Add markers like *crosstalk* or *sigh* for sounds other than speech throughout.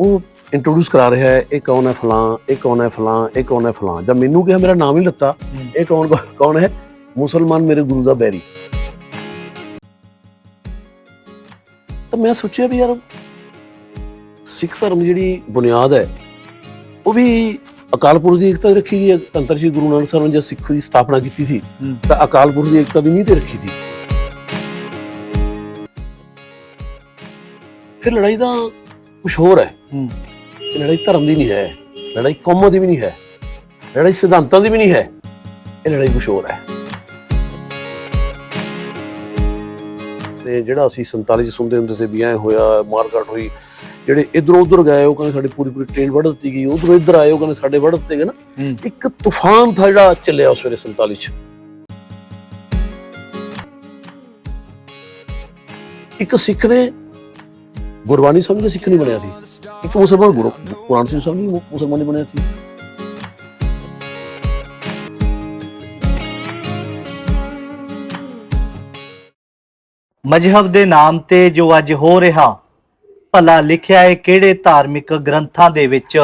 ਉਹ ਇੰਟਰੋਡਿਊਸ ਕਰਾ ਰਿਹਾ ਹੈ ਇਹ ਕੌਣ ਹੈ ਫਲਾਂ ਇਹ ਕੌਣ ਹੈ ਫਲਾਂ ਇਹ ਕੌਣ ਹੈ ਫਲਾਂ। ਜਦ ਮੈਨੂੰ ਕਿਹਾ ਮੇਰਾ ਨਾਮ ਹੀ ਲੱਤਾ ਇਹ ਕੌਣ ਕੌਣ ਹੈ? ਮੁਸਲਮਾਨ ਮੇਰੇ ਗੁਰੂ ਦਾ ਬੈਰੀ। ਤਾਂ ਮੈਂ ਸੋਚਿਆ ਵੀ ਯਾਰ ਸਿੱਖ ਧਰਮ ਜਿਹੜੀ ਬੁਨਿਆਦ ਹੈ ਉਹ ਵੀ ਅਕਾਲ ਪੁਰਖ ਦੀ ਏਕਤਾ ਰੱਖੀ ਗਈ ਹੈ। ਤੰਤਰ ਸ਼੍ਰੀ ਗੁਰੂ ਨਾਨਕ ਸਾਹਿਬ ਨੇ ਜਦ ਸਿੱਖ ਦੀ ਸਥਾਪਨਾ ਕੀਤੀ ਸੀ। ਤਾਂ ਅਕਾਲ ਪੁਰਖ ਦੀ ਏਕਤਾ ਦੀ ਨੀਂਹ ਤੇ ਰੱਖੀ ਸੀ। ਫਿਰ ਲੜਾਈ ਦਾ ਕੁਝ ਹੋਰ ਹੈ। ਹੂੰ। ਇਹ ਲੜਾਈ ਧਰਮ ਦੀ ਨਹੀਂ ਹੈ ਲੜਾਈ ਕੌਮਾਂ ਦੀ ਵੀ ਨਹੀਂ ਹੈ ਲੜਾਈ ਸਿਧਾਂਤਾਂ ਦੀ ਵੀ ਨਹੀਂ ਹੈ ਇਹ ਲੜਾਈ ਕੁਝ ਹੋਰ ਹੈ। ਤੇ ਜਿਹੜਾ ਅਸੀਂ 47 ਚ ਸੁਣਦੇ ਹੁੰਦੇ ਸੀ ਵੀ ਐ ਹੋਇਆ ਮਾਰਕਟ ਹੋਈ ਜਿਹੜੇ ਇਧਰੋਂ ਉਧਰ ਗਏ ਉਹ ਕਹਿੰਦੇ ਸਾਡੀ ਪੂਰੀ ਪੂਰੀ ਟ੍ਰੇਨ ਵੜ ਦਿੱਤੀ ਗਈ ਉਧਰੋਂ ਇੱਧਰ ਆਏ ਉਹ ਕਹਿੰਦੇ ਸਾਡੇ ਵੜ ਦਿੱਤੇ ਗਏ ਨਾ। ਇੱਕ ਤੂਫਾਨ ਥਾ ਜਿਹੜਾ ਚੱਲਿਆ ਉਸ ਵੇਲੇ 47 ਚ। ਇੱਕ ਸਿੱਖ ਨੇ ਗੁਰਬਾਣੀ ਸਮਝ ਕੇ ਸਿੱਖ ਨਹੀਂ ਬਣਿਆ ਸੀ। ਇੱਕ ਮੁਸਲਮਾਨ ਗੁਰੂ ਕੁਰਾਨ ਸਿੰਘ ਸਮਝ ਕੇ ਮੁਸਲਮਾਨ ਨਹੀਂ ਬਣਿਆ ਸੀ ਮਜਹਬ ਦੇ ਨਾਮ ਤੇ ਜੋ ਅੱਜ ਹੋ ਰਿਹਾ ਭਲਾ ਲਿਖਿਆ ਹੈ ਕਿਹੜੇ ਧਾਰਮਿਕ ਗ੍ਰੰਥਾਂ ਦੇ ਵਿੱਚ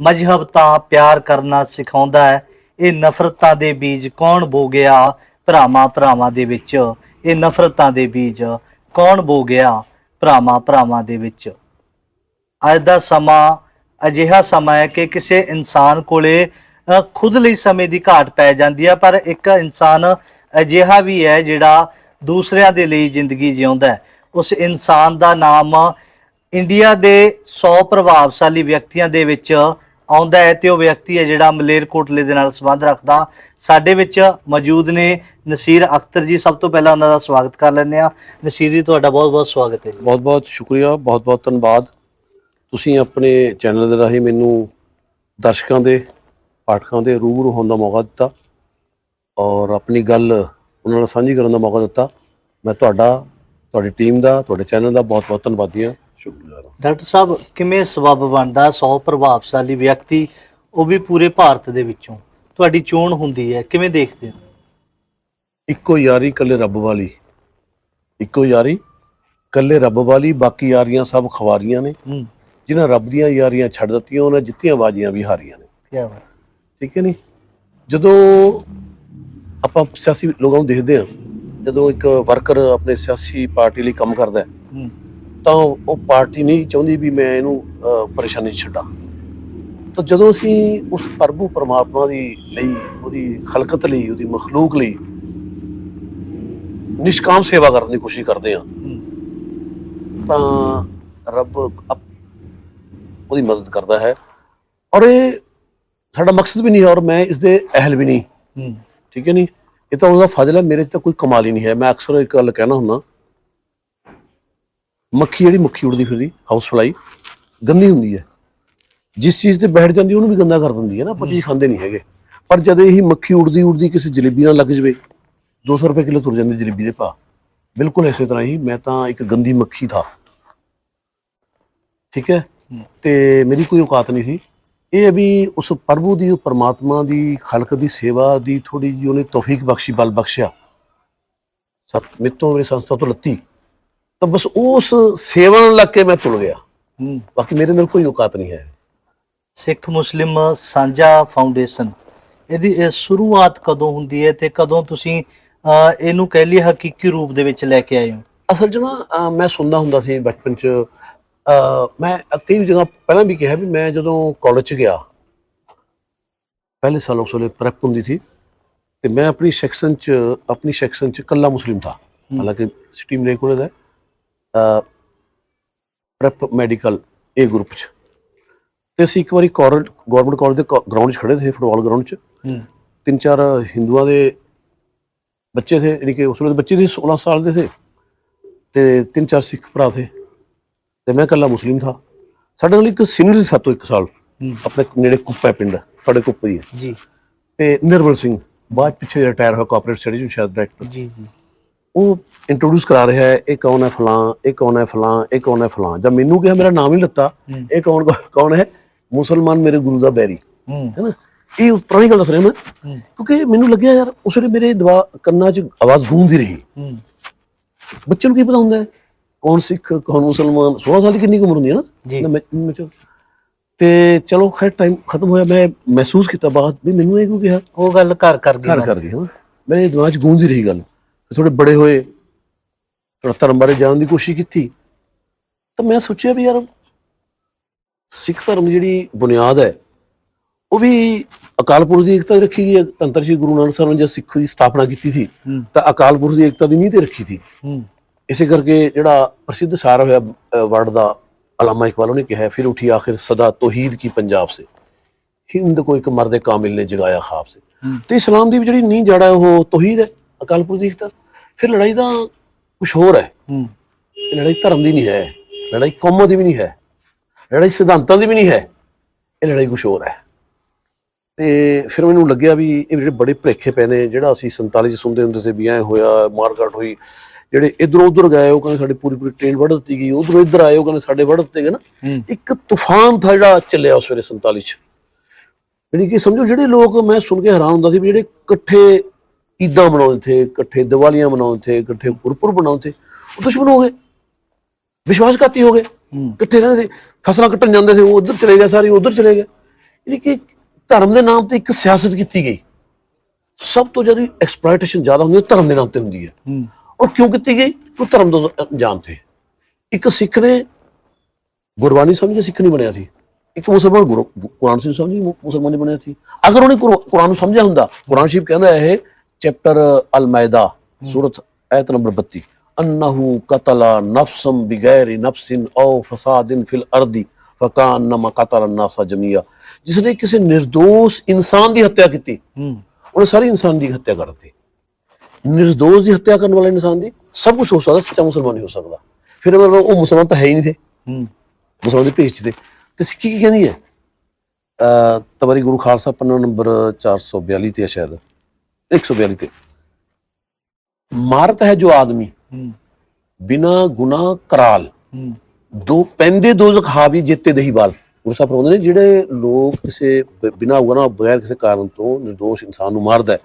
ਮਜਹਬ ਤਾਂ ਪਿਆਰ ਕਰਨਾ ਸਿਖਾਉਂਦਾ ਹੈ ਇਹ ਨਫ਼ਰਤਾਂ ਦੇ ਬੀਜ ਕੌਣ ਬੋ ਗਿਆ ਭਰਾਵਾਂ ਭਰਾਵਾਂ ਦੇ ਵਿੱਚ ਇਹ ਨਫ਼ਰਤਾਂ ਦੇ ਬੀਜ ਕੌਣ ਬੋ ਗਿਆ ਭਰਾਵਾਂ ਭਰਾਵਾਂ ਦੇ ਵਿੱਚ ਅੱਜ ਦਾ ਸਮਾਂ ਅਜਿਹਾ ਸਮਾਂ ਹੈ ਕਿ ਕਿਸੇ ਇਨਸਾਨ ਕੋਲੇ ਖੁਦ ਲਈ ਸਮੇਂ ਦੀ ਘਾਟ ਪੈ ਜਾਂਦੀ ਹੈ ਪਰ ਇੱਕ ਇਨਸਾਨ ਅਜਿਹਾ ਵੀ ਹੈ ਜਿਹੜਾ ਦੂਸਰਿਆਂ ਦੇ ਲਈ ਜ਼ਿੰਦਗੀ ਜਿਉਂਦਾ ਹੈ। ਉਸ ਇਨਸਾਨ ਦਾ ਨਾਮ ਇੰਡੀਆ ਦੇ 100 ਪ੍ਰਭਾਵਸ਼ਾਲੀ ਵਿਅਕਤੀਆਂ ਦੇ ਵਿੱਚ ਆਉਂਦਾ ਹੈ ਤੇ ਉਹ ਵਿਅਕਤੀ ਹੈ ਜਿਹੜਾ ਮਲੇਰਕੋਟਲੇ ਦੇ ਨਾਲ ਸੰਬੰਧ ਰੱਖਦਾ। ਸਾਡੇ ਵਿੱਚ ਮੌਜੂਦ ਨੇ ਨਸੀਰ ਅਖਤਰ ਜੀ, ਸਭ ਤੋਂ ਪਹਿਲਾਂ ਉਹਨਾਂ ਦਾ ਸਵਾਗਤ ਕਰ ਲੈਂਦੇ ਆ ਨਸੀਰ ਜੀ, ਤੁਹਾਡਾ ਬਹੁਤ ਬਹੁਤ ਸਵਾਗਤ ਹੈ ਬਹੁਤ ਬਹੁਤ ਸ਼ੁਕਰੀਆ ਬਹੁਤ ਬਹੁਤ ਧੰਨਵਾਦ। ਤੁਸੀਂ ਆਪਣੇ ਚੈਨਲ ਦੇ ਰਾਹੀਂ ਮੈਨੂੰ ਦਰਸ਼ਕਾਂ ਦੇ ਪਾਠਕਾਂ ਦੇ ਰੂਬਰੂ ਹੋਣ ਦਾ ਮੌਕਾ ਦਿੱਤਾ ਔਰ ਆਪਣੀ ਗੱਲ ਉਹਨਾਂ ਨਾਲ ਸਾਂਝੀ ਕਰਨ ਦਾ ਮੌਕਾ ਦਿੱਤਾ। ਮੈਂ ਤੁਹਾਡਾ ਤੁਹਾਡੀ ਟੀਮ ਦਾ ਤੁਹਾਡੇ ਚੈਨਲ ਦਾ ਬਹੁਤ ਬਹੁਤ ਧੰਨਵਾਦੀ ਹਾਂ। ਸ਼ੁਕਰੀਆ ਡਾਕਟਰ ਸਾਹਿਬ ਕਿਵੇਂ ਸਬਬ ਬਣਦਾ? 100 ਪ੍ਰਭਾਵਸ਼ਾਲੀ ਵਿਅਕਤੀ ਉਹ ਵੀ ਪੂਰੇ ਭਾਰਤ ਦੇ ਵਿੱਚੋਂ। ਤੁਹਾਡੀ ਚੋਣ ਹੁੰਦੀ ਹੈ ਕਿਵੇਂ ਦੇਖਦੇ ਹੋ? ਇੱਕੋ ਯਾਰੀ ਕੱਲੇ ਰੱਬ ਵਾਲੀ। ਇੱਕੋ ਯਾਰੀ ਕੱਲੇ ਰੱਬ ਵਾਲੀ ਬਾਕੀ ਯਾਰੀਆਂ ਸਭ ਖਵਾਰੀਆਂ ਨੇ। ਹੂੰ। ਜਿਨ੍ਹਾਂ ਰੱਬ ਦੀਆਂ ਯਾਰੀਆਂ ਛੱਡ ਦਿੱਤੀਆਂ ਉਹਨਾਂ ਜਿੱਤੀਆਂ ਬਾਜੀਆਂ ਵੀ ਹਾਰੀਆਂ ਨੇ। ਕੀ ਬਾਤ ਠੀਕ ਹੈ ਨਹੀਂ ਜਦੋਂ ਆਪਾਂ ਸਿਆਸੀ ਲੋਕਾਂ ਨੂੰ ਦੇਖਦੇ ਹਾਂ ਜਦੋਂ ਇੱਕ ਵਰਕਰ ਆਪਣੇ ਸਿਆਸੀ ਪਾਰਟੀ ਲਈ ਕੰਮ ਕਰਦਾ ਹੈ ਤਾਂ ਉਹ ਪਾਰਟੀ ਨਹੀਂ ਚਾਹੁੰਦੀ ਵੀ ਮੈਂ ਇਹਨੂੰ ਪਰੇਸ਼ਾਨੀ 'ਚ ਛੱਡਾਂ। ਤਾਂ ਜਦੋਂ ਅਸੀਂ ਉਸ ਪ੍ਰਭੂ ਪਰਮਾਤਮਾ ਦੀ ਲਈ ਉਹਦੀ ਖਲਕਤ ਲਈ ਉਹਦੀ ਮਖਲੂਕ ਲਈ ਨਿਸ਼ਕਾਮ ਸੇਵਾ ਕਰਨ ਦੀ ਕੋਸ਼ਿਸ਼ ਕਰਦੇ ਹਾਂ। ਤਾਂ ਰੱਬ ਉਹਦੀ ਮਦਦ ਕਰਦਾ ਹੈ। ਔਰ ਇਹ ਸਾਡਾ ਮਕਸਦ ਵੀ ਨਹੀਂ ਹੈ ਔਰ ਮੈਂ ਇਸ ਦੇ ਅਹਿਲ ਵੀ ਨਹੀਂ। ਹੂੰ। ਠੀਕ ਹੈ ਨਹੀਂ ਇਹ ਤਾਂ ਉਹਦਾ ਫਜ਼ਲ ਹੈ ਮੇਰੇ 'ਚ ਤਾਂ ਕੋਈ ਕਮਾਲ ਹੀ ਨਹੀਂ ਹੈ। ਮੈਂ ਅਕਸਰ ਇੱਕ ਗੱਲ ਕਹਿਣਾ ਹੁੰਦਾ। ਮੱਖੀ ਜਿਹੜੀ ਮੱਖੀ ਉੜਦੀ ਫਿਰਦੀ ਹਾਊਸ ਫਲਾਈ ਗੰਦੀ ਹੁੰਦੀ ਹੈ। ਜਿਸ ਚੀਜ਼ ਤੇ ਬੈਠ ਜਾਂਦੀ ਉਹਨੂੰ ਵੀ ਗੰਦਾ ਕਰ ਦਿੰਦੀ ਹੈ ਨਾ। ਆਪਾਂ ਚੀਜ਼ ਖਾਂਦੇ ਨਹੀਂ ਹੈਗੇ। ਪਰ ਜਦ ਇਹੀ ਮੱਖੀ ਉੜਦੀ ਉੜਦੀ ਕਿਸੇ ਜਲੇਬੀ ਨਾਲ ਲੱਗ ਜਵੇ 200 ਰੁਪਏ ਕਿਲੋ ਤੁਰ ਜਾਂਦੀ ਜਲੇਬੀ ਦੇ ਭਾਅ। ਬਿਲਕੁਲ ਇਸੇ ਤਰ੍ਹਾਂ ਹੀ ਮੈਂ ਤਾਂ ਇੱਕ ਗੰਦੀ ਮੱਖੀ ਥਾ। ਠੀਕ ਹੂੰ। ਤੇ ਮੇਰੀ ਕੋਈ ਔਕਾਤ ਨਹੀਂ ਸੀ। ਇਹ ਵੀ ਉਸ ਪ੍ਰਭੂ ਦੀ ਪਰਮਾਤਮਾ ਦੀ ਖਲਕ ਦੀ ਸੇਵਾ ਦੀ ਥੋੜੀ ਜਿਹੀ ਉਹਨੇ ਤੌਫੀਕ ਬਖਸ਼ੀ ਬਲ ਬਖਸ਼ਿਆ। ਸਤ ਮਿੱਤੋਂ ਮੇਰੀ ਸੰਸਥਾ ਤੋਂ ਲੱਤੀ। ਤਾਂ ਬਸ ਉਸ ਸੇਵਾ ਨਾਲ ਲੱਗ ਕੇ ਮੈਂ ਤੁਲ ਗਿਆ। ਬਾਕੀ ਮੇਰੇ ਅੰਦਰ ਕੋਈ ਔਕਾਤ ਨਹੀਂ ਹੈ। ਸਿੱਖ ਮੁਸਲਿਮ ਸਾਂਝਾ ਫਾਊਂਡੇਸ਼ਨ ਇਹਦੀ ਇਹ ਸ਼ੁਰੂਆਤ ਕਦੋਂ ਹੁੰਦੀ ਹੈ ਤੇ ਕਦੋਂ ਤੁਸੀਂ ਇਹਨੂੰ ਕਹਿ ਲਈ ਹਕੀਕੀ ਰੂਪ ਦੇ ਵਿੱਚ ਲੈ ਕੇ ਆਏ ਹੋ? ਅਸਲ ਅਹ, ਮੈਂ ਸੁਣਦਾ ਹੁੰਦਾ ਸੀ ਬਚਪਨ 'ਚ ਮੈਂ ਕਈ ਜਗ੍ਹਾ ਪਹਿਲਾਂ ਵੀ ਕਿਹਾ ਵੀ ਮੈਂ ਜਦੋਂ ਕਾਲਜ 'ਚ ਗਿਆ ਪਹਿਲੇ ਸਾਲ ਉਸ ਵੇਲੇ ਪ੍ਰੈਪ ਹੁੰਦੀ ਸੀ ਤੇ ਮੈਂ ਆਪਣੀ ਸੈਕਸ਼ਨ 'ਚ ਆਪਣੀ ਸੈਕਸ਼ਨ 'ਚ ਕੱਲਾ ਮੁਸਲਿਮ ਥਾ। ਹਾਲਾਂਕਿ ਸਟ੍ਰੀਮ ਰੇ ਕੋਲ ਦਾ ਪ੍ਰੈਪ ਮੈਡੀਕਲ ਏ ਗਰੁੱਪ 'ਚ। ਤੇ ਅਸੀਂ ਇੱਕ ਵਾਰੀ ਕਾਲਜ ਗਵਰਨਮੈਂਟ ਕਾਲਜ ਦੇ ਗਰਾਊਂਡ 'ਚ ਖੜੇ ਸੀ ਫੁੱਟਬਾਲ ਗਰਾਊਂਡ 'ਚ। ਹੂੰ। ਤਿੰਨ ਚਾਰ ਹਿੰਦੂਆਂ ਦੇ ਬੱਚੇ ਥੇ ਯਾਨੀ ਕਿ ਉਸ ਵੇਲੇ ਬੱਚੇ ਸੀ 16 ਸਾਲ ਦੇ ਥੇ। ਤੇ ਤਿੰਨ ਚਾਰ ਸਿੱਖ ਭਰਾ ਥੇ। ਤੇ ਮੈਂ ਇਕੱਲਾ ਮੁਸਲਿਮ ਥਾ। ਸਾਡੇ ਨਾਲ ਇੱਕ ਸੀਨੀਅਰ ਸੀ ਸਾਤੋਂ ਇੱਕ ਸਾਲ। ਆਪਣੇ ਨੇੜੇ ਕੁੱਪਾ ਪਿੰਡ ਸਾਡੇ ਕੁੱਪ ਹੀ ਜੀ। ਤੇ ਨਿਰਮਲ ਸਿੰਘ ਬਾਅਦ ਪਿੱਛੇ ਰਿਟਾਇਰ ਹੋਇਆ ਕਾਰਪੋਰੇਟ ਸਟੱਡੀ ਚ ਸ਼ਾਇਦ ਡਾਇਰੈਕਟਰ ਜੀ ਜੀ। ਉਹ ਇੰਟਰੋਡਿਊਸ ਕਰਾ ਰਿਹਾ ਹੈ ਇਹ ਕੌਣ ਹੈ ਫਲਾਂ ਇਹ ਕੌਣ ਹੈ ਫਲਾਂ ਇਹ ਕੌਣ ਹੈ ਫਲਾਂ। ਜਦ ਮੈਨੂੰ ਕਿਹਾ ਮੇਰਾ ਨਾਮ ਹੀ ਲੱਤਾ ਇਹ ਕੌਣ ਕੌਣ ਹੈ? ਮੁਸਲਮਾਨ ਮੇਰੇ ਗੁਰੂ ਦਾ ਬੈਰੀ। ਹੂੰ। ਨਾ? ਇਹ ਪੁਰਾਣੀ ਗੱਲ ਦੱਸ ਰਿਹਾ ਮੈਂ। ਕਿਉਂਕਿ ਮੈਨੂੰ ਲੱਗਿਆ ਯਾਰ ਉਸ ਵੇਲੇ ਮੇਰੇ ਦਵਾ ਕੰਨਾਂ 'ਚ ਆਵਾਜ਼ ਗੂੰਜਦੀ ਰਹੀ। ਬੱਚੇ ਨੂੰ ਕੀ ਪਤਾ ਹੁੰਦਾ ਹੈ? ਕੌਣ ਸਿੱਖ ਕੌਣ ਮੁਸਲਮਾਨ 16 ਸਾਲ ਦੀ ਕਿੰਨੀ ਕੁ ਉਮਰ ਹੁੰਦੀ ਹੈ ਨਾ? ਮੈਂ- ਤੇ ਚਲੋ ਖੈਰ ਟਾਈਮ ਖਤਮ ਹੋਇਆ ਮੈਂ ਮਹਿਸੂਸ ਕੀਤਾ ਬਾਅਦ ਵੀ ਮੈਨੂੰ ਇਹ ਕਿਉਂ ਕਿਹਾ? ਉਹ ਗੱਲ ਘਰ ਕਰ ਗਈ ਘਰ ਕਰ। ਗਈ ਹਨਾ ਮੇਰੇ ਦਿਮਾਗ 'ਚ ਗੂੰਜਦੀ ਰਹੀ ਗੱਲ। ਥੋੜੇ ਬੜੇ ਹੋਏ ਥੋੜਾ ਧਰਮ ਬਾਰੇ ਜਾਣਨ ਦੀ ਕੋਸ਼ਿਸ਼ ਕੀਤੀ। ਤਾਂ ਮੈਂ ਸੋਚਿਆ ਵੀ ਯਾਰ ਸਿੱਖ ਧਰਮ ਜਿਹੜੀ ਬੁਨਿਆਦ ਹੈ ਉਹ ਵੀ ਅਕਾਲ ਪੁਰਖ ਦੀ ਏਕਤਾ ਰੱਖੀ ਗਈ ਹੈ। ਤੰਤਰ ਸ਼੍ਰੀ ਗੁਰੂ ਨਾਨਕ ਸਾਹਿਬ ਨੇ ਜਦ ਸਿੱਖ ਦੀ ਸਥਾਪਨਾ ਕੀਤੀ ਸੀ ਹੂੰ। ਤਾਂ ਅਕਾਲ ਪੁਰਖ ਦੀ ਏਕਤਾ ਦੀ ਨੀਂਹ ਤੇ ਰੱਖੀ ਸੀ। ਹੂੰ। ਇਸੇ ਕਰਕੇ ਜਿਹੜਾ ਪ੍ਰਸਿੱਧ ਸਾਰ ਹੋਇਆ ਵਰਡ ਦਾ ਅਲਾਮਾ ਇਕਬਾਲ ਉਹਨੇ ਕਿਹਾ ਫਿਰ ਉਠੀ ਆਖਿਰ ਸਦਾ ਤੋਹੀਦ ਕੀ ਪੰਜਾਬ ਸੇ। ਹਿੰਦ ਕੋ ਇੱਕ ਮਰਦ ਕਾਮਿਲ ਨੇ ਜਗਾਇਆ ਖਾਬ ਸੇ। ਤੇ ਇਸਲਾਮ ਦੀ ਜਿਹੜੀ ਨੀਂਹ ਜੜਾ ਉਹ ਤੋਹੀਦ ਹੈ ਅਕਾਲ ਪੁਰਖ ਦੀ ਏਕਤਾ ਫਿਰ ਲੜਾਈ ਦਾ ਕੁਝ ਹੋਰ ਹੈ। ਹੂੰ। ਇਹ ਲੜਾਈ ਧਰਮ ਦੀ ਨਹੀਂ ਹੈ ਲੜਾਈ ਕੌਮਾਂ ਦੀ ਵੀ ਨਹੀਂ ਹੈ ਲੜਾਈ ਸਿਧਾਂਤਾਂ ਦੀ ਵੀ ਨਹੀਂ ਹੈ ਇਹ ਲੜਾਈ ਕੁਝ ਹੋਰ ਹੈ। ਤੇ ਫਿਰ ਮੈਨੂੰ ਲੱਗਿਆ ਵੀ ਇਹ ਜਿਹੜੇ ਬੜੇ ਭੁਲੇਖੇ ਪਏ ਨੇ ਜਿਹੜਾ ਅਸੀਂ 47 ਚ ਸੁਣਦੇ ਹੁੰਦੇ ਸੀ ਵੀ ਐ ਹੋਇਆ ਮਾਰਕਟ ਹੋਈ ਜਿਹੜੇ ਇਧਰੋਂ ਉਧਰ ਗਏ ਉਹ ਕਹਿੰਦੇ ਸਾਡੀ ਪੂਰੀ ਪੂਰੀ ਟ੍ਰੇਨ ਵੜ ਦਿੱਤੀ ਗਈ ਉਧਰੋਂ ਇੱਧਰ ਆਏ ਉਹ ਕਹਿੰਦੇ ਸਾਡੇ ਵੜ ਦਿੱਤੇ ਗਏ ਨਾ। ਇੱਕ ਤੂਫਾਨ ਥਾ ਜਿਹੜਾ ਚੱਲਿਆ ਉਸ ਵੇਲੇ 47 ਚ। ਜਿਹੜੀ ਕਿ ਸਮਝੋ ਜਿਹੜੇ ਲੋਕ ਮੈਂ ਸੁਣ ਕੇ ਹੈਰਾਨ ਹੁੰਦਾ ਸੀ ਵੀ ਜਿਹੜੇ ਇਕੱਠੇ ਈਦਾਂ ਮਨਾਉਂਦੇ ਥੇ ਇਕੱਠੇ ਦੀਵਾਲੀਆਂ ਮਨਾਉਂਦੇ ਥੇ ਇਕੱਠੇ ਗੁਰਪੁਰਬ ਮਨਾਉਂਦੇ ਥੇ ਉਹ ਦੁਸ਼ਮਣ ਹੋ ਗਏ। ਵਿਸ਼ਵਾਸਘਾਤੀ ਹੋ ਗਏ। ਇਕੱਠੇ ਰਹਿੰਦੇ ਸੀ ਫਸਲਾਂ ਕੱਟਣ ਜਾਂਦੇ ਸੀ ਉਹ ਉਧਰ ਚਲੇ ਗਏ ਸਾਰੇ ਉਧਰ ਚਲੇ ਗਏ। ਯਾਨੀ ਕਿ ਧਰਮ ਦੇ ਨਾਮ ਤੇ ਇੱਕ ਸਿਆਸਤ ਕੀਤੀ ਗਈ। ਸਭ ਤੋਂ ਜ਼ਿਆਦਾ ਐਕਸਪਲੋਇਟੇਸ਼ਨ ਜ਼ਿਆਦਾ ਹੁੰਦੀ ਹੈ ਧਰਮ ਦੇ ਨਾਮ ਤੇ ਹੁੰਦੀ ਹੈ। ਹੂੰ ਔਰ ਕਿਉਂ ਕੀਤੀ ਗਈ? ਉਹ ਧਰਮ ਤੋਂ ਜਾਣ ਤੇ। ਇੱਕ ਸਿੱਖ ਨੇ ਗੁਰਬਾਣੀ ਸਮਝ ਸਿੱਖ ਨਹੀਂ ਬਣਿਆ ਸੀ। ਇੱਕ ਮੁਸਲਮਾਨ ਗੁਰੂ ਕੁਰਾਨ ਸਿੰਘ ਸਮਝੀ ਮੁਸਲਮਾਨ ਨਹੀਂ ਬਣਿਆ ਸੀ। ਅਗਰ ਉਹਨੇ ਕੁਰ- ਕੁਰਾਨ ਨੂੰ ਸਮਝਿਆ ਹੁੰਦਾ ਕੁਰਾਨ ਸ਼ਰੀਫ ਕਹਿੰਦਾ ਇਹ ਚੈਪਟਰ ਅਲ ਮਾਇਦਾ ਸੂਰਤ ਆਇਤ ਨੰਬਰ 32 ਅੰਨਹੁ ਕਤਲਾ ਨਫਸਮ ਬਿਗੈਰ ਨਫਸਿਨ ਔ ਫਸਾਦਿਨ ਫਿਲ ਅਰਦੀ ਫਕਾਨਮਾ ਕਤਲ ਨਾਸਾ ਜਮੀਆ। ਜਿਸਨੇ ਕਿਸੇ ਨਿਰਦੋਸ਼ ਇਨਸਾਨ ਦੀ ਹੱਤਿਆ ਕੀਤੀ ਉਹਨੇ ਸਾਰੀ ਇਨਸਾਨ ਦੀ ਹੱਤਿਆ ਕਰ ਦਿੱਤੀ। ਨਿਰਦੋਸ਼ ਦੀ ਹੱਤਿਆ ਕਰਨ ਵਾਲਾ ਇਨਸਾਨ ਦੀ ਸਭ ਕੁਝ ਹੋ ਸਕਦਾ ਸੱਚਾ ਮੁਸਲਮਾਨ ਨਹੀਂ ਹੋ ਸਕਦਾ। ਫਿਰ ਮਤਲਬ ਉਹ ਮੁਸਲਮਾਨ ਤਾਂ ਹੈ ਹੀ ਨਹੀਂ ਥੇ ਹੂੰ। ਮੁਸਲਮਾਨ ਦੀ ਭੇਚ ਤੇ। ਤੇ ਸਿੱਖੀ ਕੀ ਕਹਿੰਦੀ ਹੈ? ਅ ਤਬਰੀ ਗੁਰੂ ਖਾਲਸਾ ਪੰਨਾ ਨੰਬਰ 442 ਤੇ ਸ਼ਾਇਦ। 142 ਤੇ। ਮਾਰਤ ਹੈ ਜੋ ਆਦਮੀ। ਹੂੰ। ਬਿਨਾ ਗੁਨਾਹ ਕਰਾਲ। ਹੂੰ। ਦੋ ਪੈਂਦੇ ਦੋਜ਼ਖ ਹਾਵੀ ਜਿੱਤੇ ਦਹੀਵਾਲ ਗੁਰੂ ਸਾਹਿਬ ਫਰਮਾਉਂਦੇ ਨੇ ਜਿਹੜੇ ਲੋਕ ਕਿਸੇ ਬਿਨਾਂ ਗੁਨਾਹ ਬਗੈਰ ਕਿਸੇ ਕਾਰਨ ਤੋਂ ਨਿਰਦੋਸ਼ ਇਨਸਾਨ ਨੂੰ ਮਾਰਦਾ ਹੈ,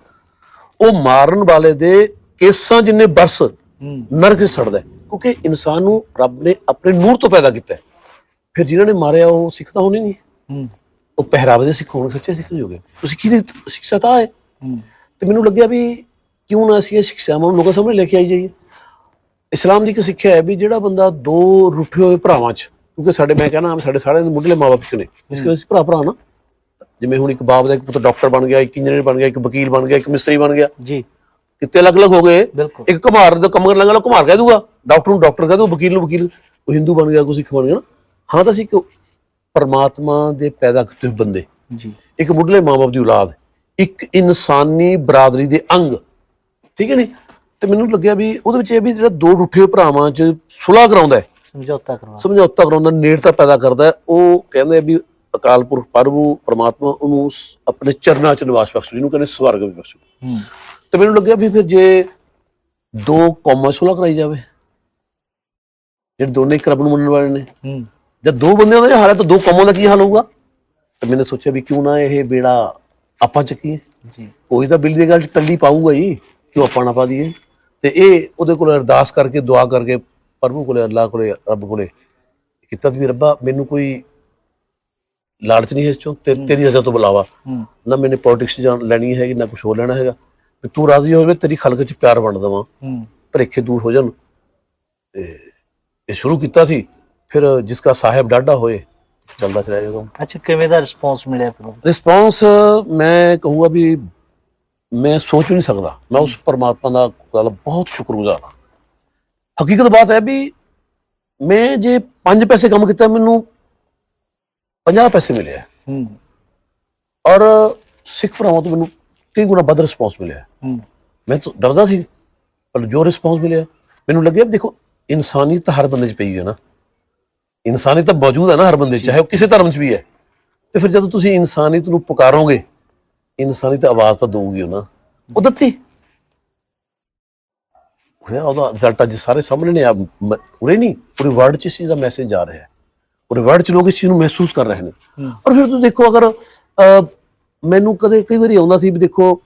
ਉਹ ਮਾਰਨ ਵਾਲੇ ਦੇ ਕੇਸਾਂ ਜਿੰਨੇ ਬਰਸ ਨਰਕ ਸੜਦਾ। ਕਿਉਂਕਿ ਇਨਸਾਨ ਨੂੰ ਰੱਬ ਨੇ ਆਪਣੇ ਨੂਰ ਤੋਂ ਪੈਦਾ ਕੀਤਾ। ਫਿਰ ਜਿਨ੍ਹਾਂ ਨੇ ਮਾਰਿਆ ਉਹ ਸਿੱਖ ਤਾਂ ਹੋਣੇ ਨਹੀਂ। ਉਹ ਪਹਿਰਾਵੇ ਦੇ ਸਿੱਖ ਹੋਣਗੇ ਸੱਚੇ ਸਿੱਖ ਨਹੀਂ ਹੋਗੇ। ਤੁਸੀਂ ਕੀ ਸਿੱਖਿਆ ਤਾਂ ਹੈ? ਤੇ ਮੈਨੂੰ ਲੱਗਿਆ ਵੀ ਕਿਉਂ ਨਾ ਅਸੀਂ ਇਹ ਸਿੱਖਿਆਵਾਂ ਲੋਕਾਂ ਸਾਹਮਣੇ ਲੈ ਕੇ ਆਈ ਜਾਈਏ। ਇਸਲਾਮ ਦੀ ਇੱਕ ਸਿੱਖਿਆ ਹੈ ਵੀ ਜਿਹੜਾ ਬੰਦਾ ਦੋ ਰੁੱਠੇ ਹੋਏ ਭਰਾਵਾਂ 'ਚ ਕਿਉਂਕਿ ਸਾਡੇ ਮੈਂ ਕਹਿੰਦਾ ਸਾਡੇ ਸਾਰਿਆਂ ਦੇ ਮੁੱਢਲੇ ਮਾਪੇ ਨੇ? ਇਸ ਕਰਕੇ ਅਸੀਂ ਭਰਾ ਭਰਾ ਨਾ। ਜਿਵੇਂ ਹੁਣ ਇੱਕ ਬਾਪ ਦਾ ਇੱਕ ਪੁੱਤ ਡਾਕਟਰ ਬਣ ਗਿਆ ਇੱਕ ਇੰਜੀਨੀਅਰ ਬਣ ਗਿਆ ਇੱਕ ਵਕੀਲ ਬਣ ਗਿਆ ਇੱਕ ਮਿਸਤਰੀ ਬਣ ਗਿਆ। ਜੀ। ਕਿਤੇ ਅਲੱਗ-ਅਲੱਗ ਹੋ ਗਏ। ਬਿਲਕੁਲ। ਇੱਕ ਘਮਾਰ ਦਾ ਕੰਮ ਕਰਨ ਲੱਗਾ ਘਮਾਰ ਕਹਿ ਦੂਗਾ। ਡਾਕਟਰ ਨੂੰ ਡਾਕਟਰ ਕਹਿ ਦੂ ਵਕੀਲ ਨੂੰ ਵਕੀਲ ਕੋਈ ਹਿੰਦੂ ਬਣ ਗਿਆ ਕੋਈ ਸਿੱਖ ਬਣ ਗਿਆ ਨਾ। ਹਾਂ ਤਾਂ ਅਸੀਂ ਇੱਕ ਪਰਮਾਤਮਾ ਦੇ ਪੈਦਾ ਕੀਤੇ ਬੰਦੇ। ਜੀ। ਇੱਕ ਮੁੱਢਲੇ ਮਾਂ-ਬਾਪ ਦੀ ਔਲਾਦ। ਇੱਕ ਇਨਸਾਨੀ ਬਰਾਦਰੀ ਦੇ ਅੰਗ। ਠੀਕ ਹੈ ਨੀ? ਤੇ ਮੈਨੂੰ ਲੱਗਿਆ ਵੀ ਉਹਦੇ ਵਿੱਚ ਇਹ ਵੀ ਜਿਹੜਾ ਦੋ ਰੁੱਠੇ ਭਰਾਵਾਂ 'ਚ ਸੁਲਾਹ ਕਰਾਉਂਦਾ ਹੈ। ਸਮਝੌਤਾ ਕਰਵਾ। ਸਮਝੌਤਾ ਕਰਾਉਂਦਾ ਨੇੜਤਾ ਪੈਦਾ ਕਰਦਾ ਉਹ ਕਹਿੰਦੇ ਵੀ ਅਕਾਲ ਪੁਰਖ ਪ੍ਰਭੂ ਪ੍ਰਮਾਤਮਾ ਉਹਨੂੰ ਆਪਣੇ ਚਰਨਾਂ 'ਚ ਨਿਵਾਸ ਬਖਸ਼ੂ ਜਿਹਨੂੰ ਕਹਿੰਦੇ ਸਵਰਗ ਵਿੱਚ ਬਖਸ਼ੂ। ਹੂੰ। ਤੇ ਮੈਨੂੰ ਲੱਗਿਆ ਵੀ ਫਿਰ ਜੇ ਦੋ ਕੌਮਾਂ 'ਚ ਸੁਲਾਹ ਕਰਾਈ ਜਾਵੇ ਜਿਹੜੇ ਦੋਨੇ ਇੱਕ ਰੱਬ ਨੂੰ ਮੰਨਣ ਵਾਲੇ ਨੇ ਹੂੰ। ਜਦ ਦੋ ਬੰਦਿਆਂ ਦਾ ਹਾਲ ਹੈ ਤਾਂ ਦੋ ਕੌਮਾਂ ਦਾ ਕੀ ਹਾਲ ਹੋਊਗਾ? ਤੇ ਮੈंने ਸੋਚਿਆ ਵੀ ਕਿਉਂ ਨਾ ਇਹ ਬੇੜਾ ਆਪਾਂ ਚੱਕੀਏ। ਜੀ। ਕੋਈ ਤਾਂ ਬਿਜਲੀ ਦੀ ਗੱਲ 'ਚ ਟੱਲੀ ਪਾਊਗਾ ਹੀ ਕਿਉਂ ਆਪਾਂ ਨਾ ਪਾ ਦਈਏ। ਤੇ ਇਹ ਉਹਦੇ ਕੋਲ ਅਰਦਾਸ ਕਰਕੇ ਦੁਆ ਕਰਕੇ ਪ੍ਰਭੂ ਕੋਲੇ ਅੱਲਾਹ ਕੋਲੇ ਰੱਬ ਕੋਲੇ ਕੀਤਾ ਵੀ ਰੱਬਾ ਮੈਨੂੰ ਕੋਈ ਲਾਲਚ ਨਹੀਂ ਹੈ ਇਸ ਚੋਂ ਤੇ ਤੇਰੀ ਰਜ਼ਾ ਤੋਂ ਬੁਲਾਵਾ। ਹੂੰ। ਨਾ ਮੈਨੇ ਪੋਲਿਟਿਕਸ ਜਾਣ ਲੈਣੀ ਹੈਗੀ ਨਾ ਕੁਝ ਹੋਰ ਲੈਣਾ ਹੈਗਾ। ਵੀ ਤੂੰ ਰਾਜ਼ੀ ਹੋਵੇ ਤੇਰੀ ਖਲਕ 'ਚ ਪਿਆਰ ਵੰਡ ਦੇਵਾਂ। ਹੂੰ। ਭਰੇਖੇ ਦੂਰ ਹੋ ਜਾਣ। ਤੇ ਇਹ ਸ਼ੁਰੂ ਕੀਤਾ ਸੀ ਫਿਰ ਜਿਸਕਾ ਸਾਹਿਬ ਡਾਢਾ ਹੋਏ ਚੱਲਦਾ ਚਲਾ ਜਾਏਗਾ ਅੱਛਾ ਕਿਵੇਂ ਦਾ ਰਿਸਪੌਂਸ ਮਿਲਿਆ ਫਿਰ? ਰਿਸਪੌਂਸ ਮੈਂ ਕਹੂੰਗਾ ਵੀ ਮੈਂ ਸੋਚ ਵੀ ਨਹੀਂ ਸਕਦਾ। ਮੈਂ ਉਸ ਪਰਮਾਤਮਾ ਦਾ ਗੱਲ ਬਹੁਤ ਸ਼ੁਕਰਗੁਜ਼ਾਰ ਹਾਂ। ਹਕੀਕਤ ਬਾਤ ਹੈ ਵੀ ਮੈਂ ਜੇ 5 ਪੈਸੇ ਕੰਮ ਕੀਤਾ ਮੈਨੂੰ 50 ਪੈਸੇ ਮਿਲੇ ਹੈ ਹੂੰ। ਔਰ ਸਿੱਖ ਭਰਾਵਾਂ ਤੋਂ ਮੈਨੂੰ ਕਈ ਗੁਣਾ ਵੱਧ ਰਿਸਪੌਂਸ ਮਿਲਿਆ ਹੈ। ਮੈਂ ਤਾਂ ਡਰਦਾ ਸੀ ਪਰ ਜੋ ਰਿਸਪੌਂਸ ਮਿਲਿਆ ਮੈਨੂੰ ਲੱਗਿਆ ਦੇਖੋ ਇਨਸਾਨੀਅਤ ਤਾਂ ਹਰ ਬੰਦੇ 'ਚ ਪਈ ਹੈ ਨਾ। ਇਨਸਾਨੀਅਤ ਤਾਂ ਮੌਜੂਦ ਹੈ ਨਾ ਹਰ ਬੰਦੇ 'ਚ ਚਾਹੇ ਉਹ ਕਿਸੇ ਧਰਮ 'ਚ ਵੀ ਹੈ। ਤੇ ਫਿਰ ਜਦੋਂ ਤੁਸੀਂ ਇਨਸਾਨੀਅਤ ਨੂੰ ਪੁਕਾਰੋਗੇ ਇਨਸਾਨੀਅਤ ਆਵਾਜ਼ ਤਾਂ ਦਊਗੀ ਉਹ ਨਾ। ਉਹ ਦਿੱਤੀ। ਉਹਦਾ ਰਿਜ਼ਲਟ ਅੱਜ ਸਾਰੇ ਸਾਹਮਣੇ ਨੇ ਆ ਉਰੇ ਨਹੀਂ ਪੂਰੇ ਵਰਲਡ 'ਚ ਇਸ ਚੀਜ਼ ਦਾ ਮੈਸੇਜ ਜਾ ਰਿਹਾ ਹੈ। ਪੂਰੇ ਵਰਲਡ 'ਚ ਲੋਕ ਇਸ ਚੀਜ਼ ਨੂੰ ਮਹਿਸੂਸ ਕਰ ਰਹੇ ਨੇ। ਔਰ ਫਿਰ ਤੁਸੀਂ ਦੇਖੋ ਅਗਰ ਮੈਨੂੰ ਕਦੇ ਕਈ ਵਾਰੀ ਆਉਂਦਾ ਸੀ ਵੀ ਦੇਖੋ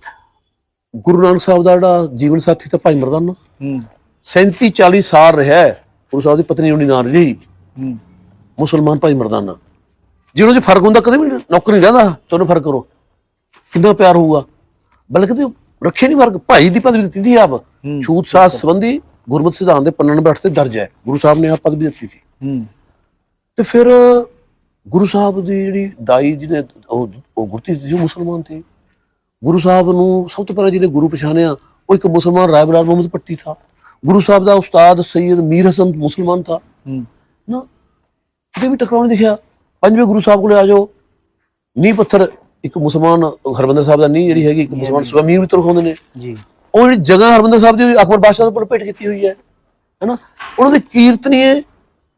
ਗੁਰੂ ਨਾਨਕ ਸਾਹਿਬ ਦਾ ਜਿਹੜਾ ਜੀਵਨ ਸਾਥੀ ਤਾਂ ਭਾਈ ਮਰਦਾਨਾ। ਹੂੰ। 37 40 ਸਾਲ ਰਿਹਾ ਗੁਰੂ ਸਾਹਿਬ ਦੀ ਪਤਨੀ ਉਹਦੀ ਨਾਂ ਰਹੀ। ਹੂੰ। ਮੁਸਲਮਾਨ ਭਾਈ ਮਰਦਾਨਾ। ਜੇ ਉਹਨਾਂ 'ਚ ਫ਼ਰਕ ਹੁੰਦਾ ਕਦੇ ਵੀ ਨੌਕਰ ਰਹਿੰਦਾ ਤੁਹਾਨੂੰ ਫ਼ਰਕ ਕਰੋ। ਕਿੰਨਾ ਪਿਆਰ ਹੋਊਗਾ। ਬਲਕਿ ਤੇ ਰੱਖੇ ਨਹੀਂ ਫ਼ਰਕ ਭਾਈ ਦੀ ਪਦਵੀ ਦਿੱਤੀ ਸੀ ਆਪ। ਛੂਤ ਸਾਥ ਸੰਬੰਧੀ ਗੁਰਮਤਿ ਸਿਧਾਂਤ ਦੇ ਪੰਨਣ ਬੈਠ ਤੇ ਦਰਜ ਹੈ ਗੁਰੂ ਸਾਹਿਬ ਨੇ ਆਪ ਪਦਵੀ ਦਿੱਤੀ ਸੀ। ਹੂੰ। ਤੇ ਫਿਰ ਗੁਰੂ ਸਾਹਿਬ ਦੀ ਜਿਹੜੀ ਦਾਈ ਜਿਹਨੇ ਉਹ ਉਹ ਗੁਰਤੀ ਉਹ ਮੁਸਲਮਾਨ ਸੀ। ਗੁਰੂ ਸਾਹਿਬ ਨੂੰ ਸਭ ਤੋਂ ਪਹਿਲਾਂ ਜਿਹਨੇ ਗੁਰੂ ਪਛਾਣਿਆ ਉਹ ਇੱਕ ਮੁਸਲਮਾਨ ਰਾਏ ਬਲਾਲ ਮੁਹੰਮਦ ਪੱਟੀ ਥਾ। ਗੁਰੂ ਸਾਹਿਬ ਦਾ ਉਸਤਾਦ ਸੈਯਦ ਮੀਰ ਹਸਨ ਮੁਸਲਮਾਨ ਥਾ। ਨਾ ਕਿਤੇ ਵੀ ਟਕਰਾਉ ਨਹੀਂ ਦਿਖਿਆ। ਪੰਜਵੇਂ ਗੁਰੂ ਸਾਹਿਬ ਕੋਲੇ ਆ ਜਾਓ। ਨੀਂਹ ਪੱਥਰ ਇੱਕ ਮੁਸਲਮਾਨ ਹਰਬੰਦਰ ਸਾਹਿਬ ਦਾ ਨੀਂਹ ਜਿਹੜੀ ਹੈਗੀ ਇੱਕ ਮੁਸਲਮਾਨ ਸੁਆਮੀਰ ਵੀ ਤੁਰਖਾਉਂਦੇ ਨੇ। ਜੀ। ਉਹ ਜਿਹੜੀ ਜਗ੍ਹਾ ਹਰਬੰਦਰ ਸਾਹਿਬ ਦੀ ਅਕਬਰ ਬਾਦਸ਼ਾਹ ਦੇ ਉੱਪਰ ਭੇਟ ਕੀਤੀ ਹੋਈ ਹੈ। ਹੈਨਾ? ਉਹਨਾਂ ਦੇ ਕੀਰਤਨੀਏ